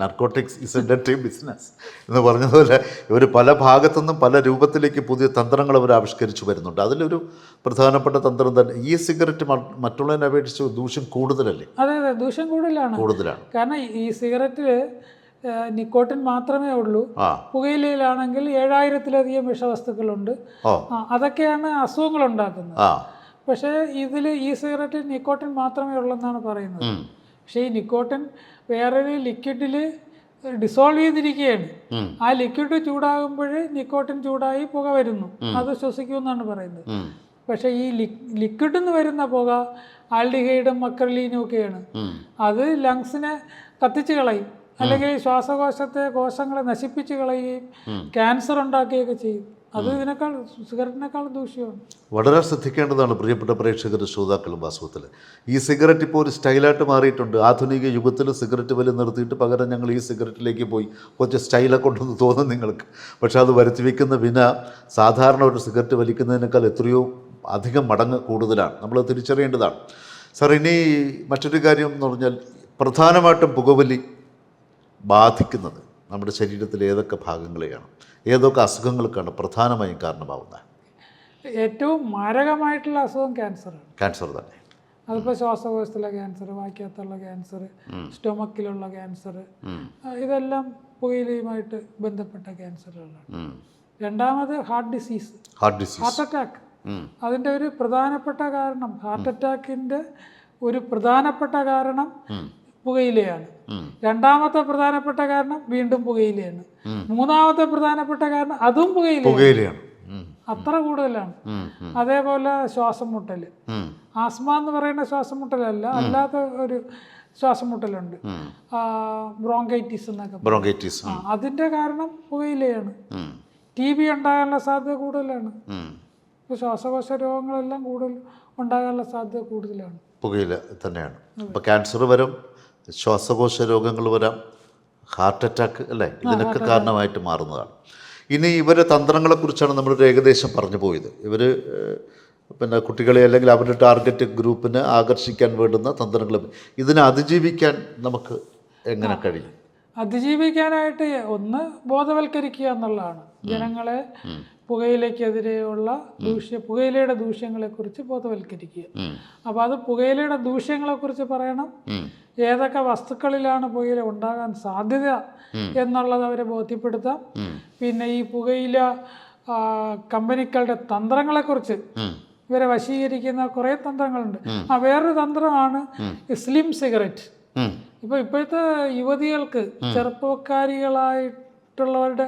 Speaker 2: നർക്കോട്ടിക്സ് ഇസ് എ ഡെറ്റി ബിസിനസ് എന്ന് പറഞ്ഞതുപോലെ ഇവർ പല ഭാഗത്തുനിന്നും പല രൂപത്തിലേക്ക് പുതിയ തന്ത്രങ്ങൾ അവർ ആവിഷ്കരിച്ചു വരുന്നുണ്ട്. അതിലൊരു പ്രധാനപ്പെട്ട തന്ത്രം തന്നെ ഈ സിഗരറ്റ് മറ്റുള്ളതിനെ അപേക്ഷിച്ച് ദൂഷ്യം കൂടുതലല്ലേ?
Speaker 1: അതെ അതെ ദൂഷ്യം കൂടുതലാണ്.
Speaker 2: കൂടുതലാണ്.
Speaker 1: കാരണം ഈ സിഗരറ്റിൽ നിക്കോട്ടിൻ മാത്രമേ ഉള്ളൂ. പുകയിലയിലാണെങ്കിൽ ഏഴായിരത്തിലധികം വിഷവസ്തുക്കളുണ്ട്. അതൊക്കെയാണ് അസുഖങ്ങൾ ഉണ്ടാക്കുന്നത്. പക്ഷേ ഇതിൽ ഈ സിഗരറ്റിൽ നിക്കോട്ടിൻ മാത്രമേ ഉള്ളെന്നാണ് പറയുന്നത്. പക്ഷേ ഈ നിക്കോട്ടിൻ വേറൊരു ലിക്വിഡിൽ ഡിസോൾവ് ചെയ്തിരിക്കുകയാണ്. ആ ലിക്വിഡ് ചൂടാകുമ്പോൾ നിക്കോട്ടിൻ ചൂടായി പുക വരുന്നു. അത് ശ്വസിക്കുമെന്നാണ് പറയുന്നത്.
Speaker 2: പക്ഷെ
Speaker 1: പക്ഷേ ഈ ലിക്വിഡിൽ നിന്ന് വരുന്ന പുക ആൽഡിഹൈഡും മക്രലീനും ഒക്കെയാണ്. അത് ലങ്സിനെ കത്തിച്ച് കളയും. അല്ലെങ്കിൽ ശ്വാസകോശത്തെ കോശങ്ങളെ നശിപ്പിച്ച് കളയുകയും ക്യാൻസർ ഉണ്ടാക്കുകയൊക്കെ ചെയ്യും. അത് ഇതിനേക്കാൾ സിഗരറ്റിനേക്കാൾ ദൂഷ്യമാണ്
Speaker 2: വളരെ ശ്രദ്ധിക്കേണ്ടതാണ് പ്രിയപ്പെട്ട പ്രേക്ഷകരും ശ്രോതാക്കളും വാസ്തവത്തിൽ. ഈ സിഗരറ്റ് ഇപ്പോൾ ഒരു സ്റ്റൈലായിട്ട് മാറിയിട്ടുണ്ട്. ആധുനിക യുഗത്തിൽ സിഗരറ്റ് വലി നിർത്തിയിട്ട് പകരം ഞങ്ങൾ ഈ സിഗരറ്റിലേക്ക് പോയി. കുറച്ച് സ്റ്റൈലൊക്കെ ഉണ്ടെന്ന് തോന്നും നിങ്ങൾക്ക്. പക്ഷേ അത് വരുത്തി വയ്ക്കുന്ന വിന സാധാരണ ഒരു സിഗരറ്റ് വലിക്കുന്നതിനേക്കാൾ എത്രയോ അധികം മടങ്ങ് കൂടുതലാണ്. നമ്മൾ തിരിച്ചറിയേണ്ടതാണ്. സാർ ഇനി മറ്റൊരു കാര്യം എന്ന് പറഞ്ഞാൽ പ്രധാനമായിട്ടും പുകവലി ബാധിക്കുന്നത് നമ്മുടെ ശരീരത്തിലെ ഏതൊക്കെ ഭാഗങ്ങളെയാണ്? ഏതൊക്കെ അസുഖങ്ങൾക്കാണ് പ്രധാനമായും കാരണമാവുന്നത്?
Speaker 1: ഏറ്റവും മാരകമായിട്ടുള്ള അസുഖം ക്യാൻസറാണ്.
Speaker 2: ക്യാൻസർ തന്നെ.
Speaker 1: അതിപ്പോൾ ശ്വാസകോശത്തിലെ ക്യാൻസർ വാക്യത്തുള്ള ക്യാൻസർ സ്റ്റൊമക്കിലുള്ള ക്യാൻസർ ഇതെല്ലാം പുകയിലയുമായിട്ട് ബന്ധപ്പെട്ട ക്യാൻസറുകളാണ്. രണ്ടാമത് heart disease.
Speaker 2: Heart disease.
Speaker 1: Heart attack.
Speaker 2: അതിന്റെ
Speaker 1: അതിന്റെ ഒരു പ്രധാനപ്പെട്ട കാരണം ഹാർട്ട് അറ്റാക്കിന്റെ ഒരു പ്രധാനപ്പെട്ട കാരണം പുകയിലയാണ്. രണ്ടാമത്തെ പ്രധാനപ്പെട്ട കാരണം വീണ്ടും പുകയിലയാണ്. മൂന്നാമത്തെ പ്രധാനപ്പെട്ട കാരണം അതും പുകയിലയാണ്. അത്ര കൂടുതലാണ്. അതേപോലെ ശ്വാസം മുട്ടൽ ആസ്മ എന്ന് പറയുന്ന ശ്വാസം മുട്ടലല്ല അല്ലാത്ത ഒരു ശ്വാസം മുട്ടലുണ്ട് ബ്രോങ്കൈറ്റിസ് എന്നൊക്കെ അതിന്റെ
Speaker 2: ബ്രോങ്കൈറ്റിസ്
Speaker 1: അതിന്റെ കാരണം പുകയിലയാണ്. ടി ബി ഉണ്ടാകാനുള്ള സാധ്യത കൂടുതലാണ്. ഇപ്പോൾ ശ്വാസകോശ രോഗങ്ങളെല്ലാം കൂടുതൽ ഉണ്ടാകാനുള്ള സാധ്യത കൂടുതലാണ്.
Speaker 2: പുകയില തന്നെയാണ്. അപ്പോൾ ക്യാൻസർ വരും. ശ്വാസകോശ രോഗങ്ങൾ വരാം ഹാർട്ട് അറ്റാക്ക് അല്ലേ? ഇതിനൊക്കെ കാരണമായിട്ട് മാറുന്നതാണ്. ഇനി ഇവരെ തന്ത്രങ്ങളെക്കുറിച്ചാണ് നമ്മൾ ഏകദേശം പറഞ്ഞു പോയത്. ഇവർ പിന്നെ കുട്ടികളെ അല്ലെങ്കിൽ അവരുടെ ടാർഗറ്റ് ഗ്രൂപ്പിനെ ആകർഷിക്കാൻ വേണ്ടുന്ന തന്ത്രങ്ങൾ. ഇതിനെ അതിജീവിക്കാൻ നമുക്ക് എങ്ങനെ കഴിയും?
Speaker 1: അതിജീവിക്കാനായിട്ട് ഒന്ന് ബോധവൽക്കരിക്കുക എന്നുള്ളതാണ്. ജനങ്ങളെ പുകയിലയ്ക്കെതിരെയുള്ള ദൂഷ്യ പുകയിലയുടെ ദൂഷ്യങ്ങളെക്കുറിച്ച് ബോധവൽക്കരിക്കുക. അപ്പോൾ അത് പുകയിലയുടെ ദൂഷ്യങ്ങളെക്കുറിച്ച് പറയണം. ഏതൊക്കെ വസ്തുക്കളിലാണ് പുകയില ഉണ്ടാകാൻ സാധ്യത എന്നുള്ളത് അവരെ ബോധ്യപ്പെടുത്താം. പിന്നെ ഈ പുകയില കമ്പനികളുടെ തന്ത്രങ്ങളെക്കുറിച്ച്
Speaker 2: കുറിച്ച്
Speaker 1: ഇവരെ വശീകരിക്കുന്ന കുറേ തന്ത്രങ്ങളുണ്ട്. ആ വേറൊരു തന്ത്രമാണ് സ്ലിം സിഗരറ്റ്.
Speaker 2: ഉം.
Speaker 1: ഇപ്പോൾ ഇപ്പോഴത്തെ യുവതികൾക്ക് ചെറുപ്പക്കാരികളായിട്ടുള്ളവരുടെ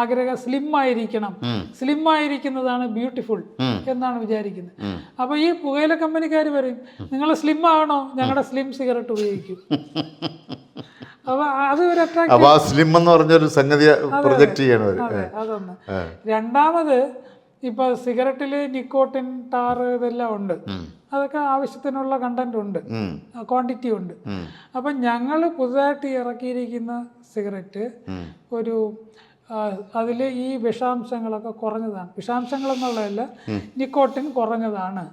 Speaker 1: ആഗ്രഹം സ്ലിം ആയിരിക്കണം സ്ലിം ആയിരിക്കുന്നതാണ് ബ്യൂട്ടിഫുൾ എന്നാണ് വിചാരിക്കുന്നത്. അപ്പോൾ ഈ പുകയില കമ്പനിക്കാർ പറയും നിങ്ങൾ സ്ലിം ആവണോ ഞങ്ങളുടെ സ്ലിം സിഗരറ്റ് ഉപയോഗിക്കും. അപ്പോൾ
Speaker 2: സ്ലിം എന്ന് പറഞ്ഞൊരു സംഗതി പ്രൊജക്റ്റ് ചെയ്യണം
Speaker 1: അതെ അതൊന്ന്. രണ്ടാമത് ഇപ്പോൾ സിഗരറ്റിൽ നിക്കോട്ടിൻ ടാർ ഇതെല്ലാം ഉണ്ട്. അതൊക്കെ ആവശ്യത്തിനുള്ള കണ്ടന്റ് ഉണ്ട്. ക്വാണ്ടിറ്റി ഉണ്ട്. അപ്പം ഞങ്ങൾ പുതുതായിട്ട് ഇറക്കിയിരിക്കുന്ന സിഗരറ്റ് ഒരു അതിൽ ഈ വിഷാംശങ്ങളൊക്കെ കുറഞ്ഞതാണ്. വിഷാംശങ്ങൾ എന്നുള്ളതല്ല നിക്കോട്ടിൻ കുറഞ്ഞതാണ്.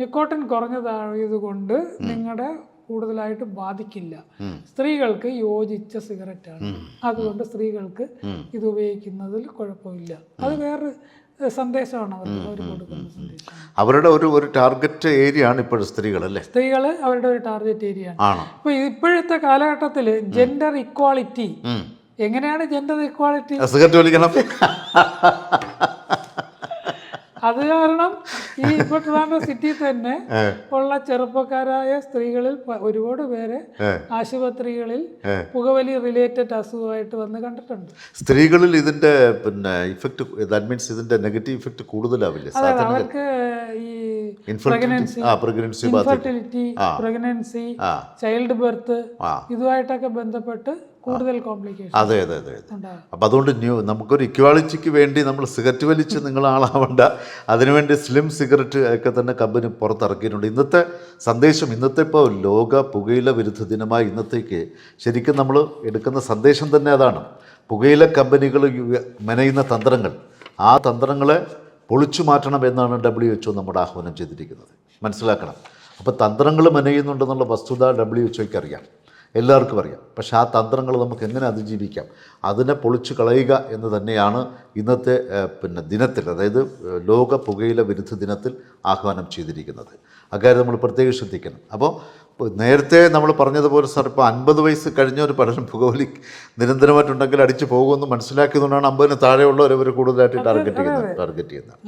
Speaker 1: നിക്കോട്ടിൻ കുറഞ്ഞതായതുകൊണ്ട് നിങ്ങളുടെ കൂടുതലായിട്ട് ബാധിക്കില്ല. സ്ത്രീകൾക്ക് യോജിച്ച സിഗരറ്റാണ്. അതുകൊണ്ട് സ്ത്രീകൾക്ക് ഇത് ഉപയോഗിക്കുന്നതിൽ കുഴപ്പമില്ല. അത് ഏഹ്, സന്ദേശമാണ് അവർ കൊടുക്കുന്ന സന്ദേശം
Speaker 2: അവരുടെ ഒരു ഒരു ടാർഗറ്റ് ഏരിയ ആണ് ഇപ്പോഴും സ്ത്രീകൾ അല്ലേ?
Speaker 1: സ്ത്രീകൾ അവരുടെ ഒരു ടാർഗറ്റ് ഏരിയ ആണ്.
Speaker 2: ആണോ?
Speaker 1: ഇപ്പൊ ഇപ്പോഴത്തെ കാലഘട്ടത്തിൽ ജെൻഡർ ഇക്വാളിറ്റി എങ്ങനെയാണ് ജെൻഡർ ഇക്വാളിറ്റി
Speaker 2: സിഗരറ്റ് വലിക്കണം
Speaker 1: അത് കാരണം ഈ ഇപ്പൊ ട്രിവാൻഡ്രം സിറ്റി തന്നെ ഉള്ള ചെറുപ്പക്കാരായ സ്ത്രീകളിൽ ഒരുപാട് പേരെ ആശുപത്രികളിൽ പുകവലി റിലേറ്റഡ് അസുഖമായിട്ട് വന്ന് കണ്ടിട്ടുണ്ട്.
Speaker 2: സ്ത്രീകളിൽ ഇതിന്റെ പിന്നെ ഇഫക്റ്റ് ദാറ്റ് മീൻസ് ഇതിന്റെ നെഗറ്റീവ് ഇഫക്റ്റ് കൂടുതലാവില്ലേ?
Speaker 1: അവർക്ക് ഈ
Speaker 2: pregnancy
Speaker 1: infertility pregnancy child birth ഇതുമായിട്ടൊക്കെ ബന്ധപ്പെട്ട് കൂടുതൽ കോംപ്ലിക്കേഷൻ
Speaker 2: അതെ അതെ അതെ അതെ. അപ്പം അതുകൊണ്ട് ന്യൂ നമുക്കൊരു ഇക്വാളിറ്റിക്ക് വേണ്ടി നമ്മൾ സിഗരറ്റ് വലിച്ച് നിങ്ങൾ ആളാവണ്ട അതിനുവേണ്ടി സ്ലിം സിഗരറ്റ് ഒക്കെ തന്നെ കമ്പനി പുറത്തിറക്കിയിട്ടുണ്ട്. ഇന്നത്തെ സന്ദേശം ഇന്നത്തെ ഇപ്പോൾ ലോക പുകയില വിരുദ്ധ ദിനമായി ഇന്നത്തേക്ക് ശരിക്കും നമ്മൾ എടുക്കുന്ന സന്ദേശം തന്നെ അതാണ്. പുകയില കമ്പനികൾ മെനയുന്ന തന്ത്രങ്ങൾ. ആ തന്ത്രങ്ങളെ പൊളിച്ചു മാറ്റണം എന്നാണ് ഡബ്ല്യു എച്ച് നമ്മുടെ ആഹ്വാനം ചെയ്തിരിക്കുന്നത്. മനസ്സിലാക്കണം. അപ്പോൾ തന്ത്രങ്ങൾ മെനയുന്നുണ്ടെന്നുള്ള വസ്തുത ഡബ്ല്യു എച്ച് ഒക്ക് അറിയാം. എല്ലാവർക്കും അറിയാം. പക്ഷേ ആ തന്ത്രങ്ങൾ നമുക്ക് എങ്ങനെ അതിജീവിക്കാം? അതിനെ പൊളിച്ചു കളയുക എന്ന് തന്നെയാണ് ഇന്നത്തെ പിന്നെ ദിനത്തിൽ അതായത് ലോക പുകയില വിരുദ്ധ ദിനത്തിൽ ആഹ്വാനം ചെയ്തിരിക്കുന്നത്. അക്കാര്യം നമ്മൾ പ്രത്യേകം ശ്രദ്ധിക്കണം. അപ്പോൾ നേരത്തെ നമ്മൾ പറഞ്ഞതുപോലെ സാർ ഇപ്പോൾ അൻപത് വയസ്സ് കഴിഞ്ഞ ഒരു പഠനം പുകവലി നിരന്തരമായിട്ടുണ്ടെങ്കിൽ അടിച്ചു പോകുമെന്ന് മനസ്സിലാക്കിയതുകൊണ്ടാണ് അമ്പതിന് താഴെയുള്ളവർ അവർ കൂടുതലായിട്ട് ടാർഗറ്റ് ചെയ്യുന്നത് ടാർഗറ്റ് ചെയ്യുന്നത്.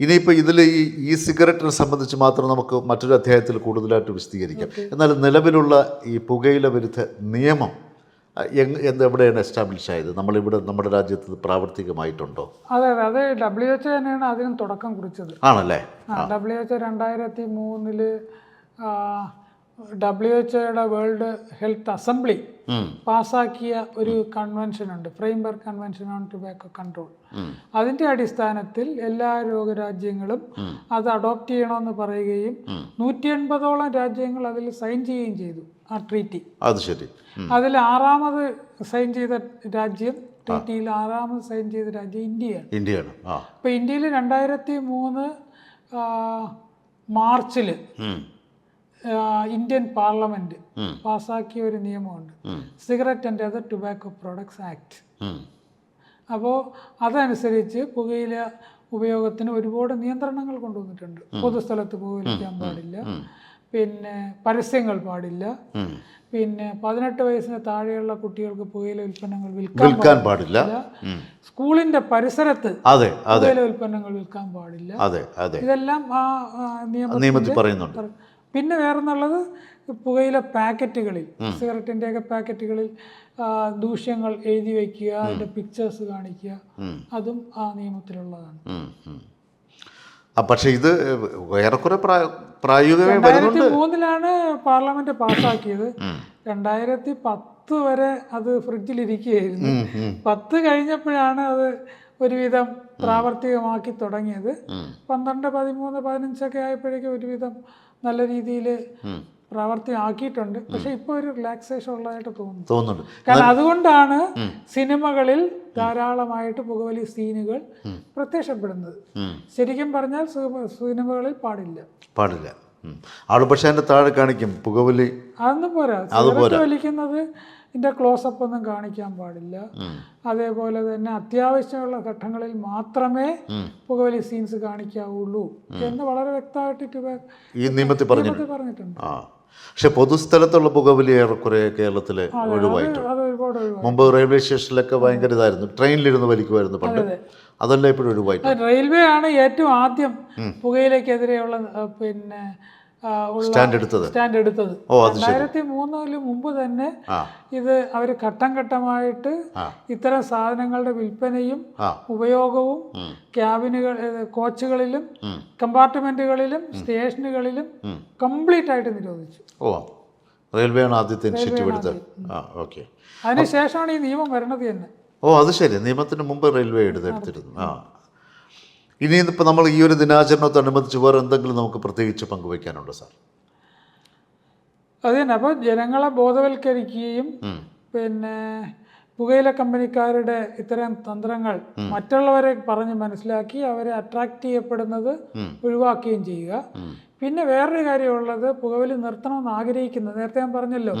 Speaker 2: ഇനിയിപ്പോൾ ഇതിൽ ഈ ഇ സിഗരറ്റിനെ സംബന്ധിച്ച് മാത്രം നമുക്ക് മറ്റൊരു അധ്യായത്തിൽ കൂടുതലായിട്ട് വിശദീകരിക്കാം. എന്നാൽ നിലവിലുള്ള ഈ പുകയില വിരുദ്ധ നിയമം എങ് എന്ത് എവിടെയാണ് എസ്റ്റാബ്ലിഷ് ആയത്? നമ്മളിവിടെ നമ്മുടെ രാജ്യത്ത് പ്രാവർത്തികമായിട്ടുണ്ടോ?
Speaker 1: അതെ അതെ. അത് ഡബ്ല്യു എച്ച് തന്നെയാണ് അതിനും തുടക്കം കുറിച്ചത്.
Speaker 2: ആണല്ലേ?
Speaker 1: ഡബ്ല്യു എച്ച് രണ്ടായിരത്തി മൂന്നിൽ ഡബ്ല്യു എച്ച്ഒയുടെ വേൾഡ് ഹെൽത്ത് അസംബ്ലി പാസാക്കിയ ഒരു കൺവെൻഷൻ ഉണ്ട് framework convention on tobacco control അതിന്റെ അടിസ്ഥാനത്തിൽ എല്ലാ രോഗരാജ്യങ്ങളും അത് അഡോപ്റ്റ് ചെയ്യണമെന്ന് പറയുകയും നൂറ്റി എൺപതോളം രാജ്യങ്ങൾ അതിൽ സൈൻ ചെയ്യുകയും ചെയ്തു ആ ട്രീറ്റി
Speaker 2: അത് ശരി.
Speaker 1: അതിൽ ആറാമത് സൈൻ ചെയ്ത രാജ്യം ട്രീറ്റിയിൽ ആറാമത് സൈൻ ചെയ്ത രാജ്യം ഇന്ത്യയാണ്.
Speaker 2: ഇന്ത്യയാണ്.
Speaker 1: അപ്പോൾ ഇന്ത്യയിൽ രണ്ടായിരത്തി മൂന്ന് മാർച്ചിൽ ഇന്ത്യൻ പാർലമെന്റ്
Speaker 2: പാസാക്കിയ
Speaker 1: പാസ്സാക്കിയ ഒരു നിയമമുണ്ട്. Cigarette and other tobacco products act
Speaker 2: അപ്പോ
Speaker 1: അപ്പോൾ അതനുസരിച്ച് പുകയില ഉപയോഗത്തിന് ഒരുപാട് നിയന്ത്രണങ്ങൾ കൊണ്ടുവന്നിട്ടുണ്ട്. പൊതുസ്ഥലത്ത് പുകവലിക്കാൻ പാടില്ല. പിന്നെ പരസ്യങ്ങൾ പാടില്ല. പിന്നെ പതിനെട്ട് വയസ്സിന് താഴെയുള്ള കുട്ടികൾക്ക് പുകയില ഉൽപ്പന്നങ്ങൾ വിൽക്കാൻ
Speaker 2: പാടില്ല.
Speaker 1: സ്കൂളിന്റെ പരിസരത്ത് പുകയില ഉൽപ്പന്നങ്ങൾ വിൽക്കാൻ പാടില്ല. ഇതെല്ലാം ആ നിയമത്തിൽ
Speaker 2: പറയുന്നുണ്ട്.
Speaker 1: പറ- പിന്നെ വേറെന്നുള്ളത് പുകയില പാക്കറ്റുകളിൽ സിഗരറ്റിന്റെയൊക്കെ പാക്കറ്റുകളിൽ ദൂഷ്യങ്ങൾ എഴുതി വയ്ക്കുക അതിന്റെ പിക്ചേഴ്സ് കാണിക്കുക. അതും ആ നിയമത്തിലുള്ളതാണ്.
Speaker 2: പക്ഷേ ഇത് ഏറെക്കുറെ പ്രാ- പ്രായോഗികമായി
Speaker 1: രണ്ടായിരത്തി മൂന്നിലാണ് പാർലമെന്റ് പാസ്സാക്കിയത്. രണ്ടായിരത്തി പത്ത് വരെ അത് ഫ്രിഡ്ജിലിരിക്കുകയായിരുന്നു. പത്ത് കഴിഞ്ഞപ്പോഴാണ് അത് ഒരുവിധം പ്രാവർത്തികമാക്കി തുടങ്ങിയത്. പന്ത്രണ്ട് പതിമൂന്ന് പതിനഞ്ചൊക്കെ ആയപ്പോഴേക്കും ഒരുവിധം നല്ല രീതിയിൽ പ്രവർത്തിയാക്കിയിട്ടുണ്ട് പക്ഷെ ഇപ്പോൾ ഒരു റിലാക്സേഷൻ ഉള്ളതായിട്ട് തോന്നുന്നു.
Speaker 2: തോന്നുന്നുണ്ട്.
Speaker 1: കാരണം അതുകൊണ്ടാണ് സിനിമകളിൽ ധാരാളമായിട്ട് പുകവലി സീനുകൾ പ്രത്യക്ഷപ്പെടുന്നത്. ശരിക്കും പറഞ്ഞാൽ സിനിമകളിൽ പാടില്ല.
Speaker 2: പാടില്ല. ആൾ പക്ഷേ അതിന്റെ താഴെ കാണിക്കും പുകവലി.
Speaker 1: അതൊന്നും പോരാ. വലിക്കുന്നത് ഇതിന്റെ ക്ലോസപ്പ് ഒന്നും കാണിക്കാൻ പാടില്ല. അതേപോലെ തന്നെ അത്യാവശ്യമുള്ള ഘട്ടങ്ങളിൽ മാത്രമേ പുകവലി സീൻസ് കാണിക്കാവുള്ളൂ എന്ന് വളരെ വ്യക്തമായിട്ട്
Speaker 2: ഈ നിയമത്തിൽ
Speaker 1: പറഞ്ഞിട്ടുണ്ട്.
Speaker 2: പക്ഷെ പൊതുസ്ഥലത്തുള്ള പുകവലി ഏറെക്കുറെ
Speaker 1: കേരളത്തിലെ ഒഴിവായിട്ട്
Speaker 2: മുമ്പ് റെയിൽവേ സ്റ്റേഷനിലൊക്കെ ഭയങ്കര ഇതായിരുന്നു. ട്രെയിനിലിരുന്ന് വലിക്കുമായിരുന്നു പണ്ട്. അതല്ല ഇപ്പോഴും
Speaker 1: ഒഴിവായിട്ട് റെയിൽവേ ആണ് ഏറ്റവും ആദ്യം പുകയിലേക്കെതിരെയുള്ള പിന്നെ
Speaker 2: സ്റ്റാൻഡ് എടുത്തത്?
Speaker 1: സ്റ്റാൻഡ് എടുത്തത്. രണ്ടായിരത്തി മൂന്നിൽ മുമ്പ് തന്നെ ഇത് അവർ ഘട്ടം ഘട്ടമായിട്ട് ഇത്തരം സാധനങ്ങളുടെ വിൽപ്പനയും ഉപയോഗവും ക്യാബിനുകൾ കോച്ചുകളിലും കമ്പാർട്ട്മെന്റുകളിലും സ്റ്റേഷനുകളിലും കംപ്ലീറ്റ് ആയിട്ട് നിരോധിച്ചു.
Speaker 2: ഓ റെയിൽവേ ആണ് ആദ്യത്തെ ഇനിഷ്യേറ്റീവ് എടുത്തത്. ആ ഓക്കെ.
Speaker 1: അതിനുശേഷമാണ് ഈ നിയമം വരണത് തന്നെ.
Speaker 2: ഓ അത് ശരി. നിയമത്തിന് മുമ്പ് റെയിൽവേ എടുത്തെടുത്തിരുന്നു ആ. ഇനി ഇപ്പോൾ നമ്മൾ ഈ ഒരു ദിനാചരണത്തോടനുബന്ധിച്ച് വേറെ എന്തെങ്കിലും നമുക്ക് പ്രത്യേകിച്ച് പങ്കുവയ്ക്കാനുണ്ടോ സാർ?
Speaker 1: അത് തന്നെ അപ്പോൾ ജനങ്ങളെ ബോധവൽക്കരിക്കുകയും പിന്നെ പുകയില കമ്പനിക്കാരുടെ ഇത്തരം തന്ത്രങ്ങൾ മറ്റുള്ളവരെ പറഞ്ഞ് മനസ്സിലാക്കി അവരെ അട്രാക്റ്റ് ചെയ്യപ്പെടുന്നത് ഒഴിവാക്കുകയും ചെയ്യുക. പിന്നെ വേറൊരു കാര്യമുള്ളത് പുകവലി നിർത്തണമെന്ന് ആഗ്രഹിക്കുന്നത് നേരത്തെ ഞാൻ പറഞ്ഞല്ലോ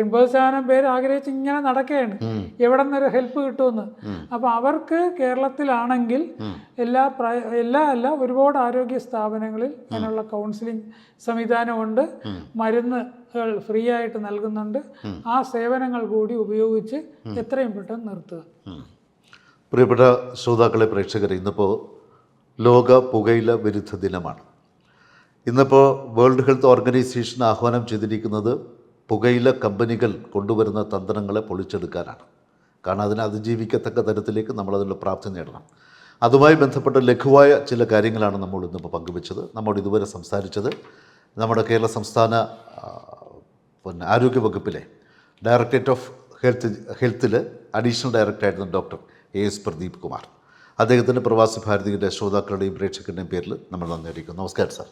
Speaker 1: എൺപത് ശതമാനം പേര് ആഗ്രഹിച്ച് ഇങ്ങനെ നടക്കുകയാണ് എവിടെ നിന്നൊരു ഹെൽപ്പ് കിട്ടുമെന്ന്. അപ്പോൾ അവർക്ക് കേരളത്തിലാണെങ്കിൽ എല്ലാ പ്രായ എല്ലാ അല്ല ഒരുപാട് ആരോഗ്യ സ്ഥാപനങ്ങളിൽ അതിനുള്ള കൗൺസിലിംഗ് സംവിധാനമുണ്ട്. മരുന്നുകൾ ഫ്രീ ആയിട്ട് നൽകുന്നുണ്ട് ആ സേവനങ്ങൾ കൂടി ഉപയോഗിച്ച് എത്രയും പെട്ടെന്ന് നിർത്തുക.
Speaker 2: പ്രിയപ്പെട്ട ശ്രോതാക്കളെ പ്രേക്ഷകരെ ഇന്നിപ്പോൾ ലോക പുകയില വിരുദ്ധ ദിനമാണ്. ഇന്നിപ്പോൾ വേൾഡ് ഹെൽത്ത് ഓർഗനൈസേഷൻ ആഹ്വാനം ചെയ്തിരിക്കുന്നത് പുകയില കമ്പനികൾ കൊണ്ടുവരുന്ന തന്ത്രങ്ങളെ പൊളിച്ചെടുക്കാനാണ്. കാരണം അതിനെ അതിജീവിക്കത്തക്ക തരത്തിലേക്ക് നമ്മളതിനുള്ള പ്രാപ്തി നേടണം. അതുമായി ബന്ധപ്പെട്ട ലഘുവായ ചില കാര്യങ്ങളാണ് നമ്മൾ ഇന്നിപ്പോൾ പങ്കുവച്ചത്. നമ്മോട് ഇതുവരെ സംസാരിച്ചത് നമ്മുടെ കേരള സംസ്ഥാന പിന്നെ ആരോഗ്യ വകുപ്പിലെ ഡയറക്ടറേറ്റ് ഓഫ് ഹെൽത്ത് ഹെൽത്തിൽ additional ഡയറക്ടറായിരുന്ന doctor A S Pradeep Kumar. അദ്ദേഹത്തിന്റെ പ്രവാസി ഭാരതീയുടെ ശ്രോതാക്കളുടെയും പ്രേക്ഷകരുടെയും പേരിൽ നമ്മൾ നന്ദി അറിയിക്കുന്നു. നമസ്കാരം സാർ.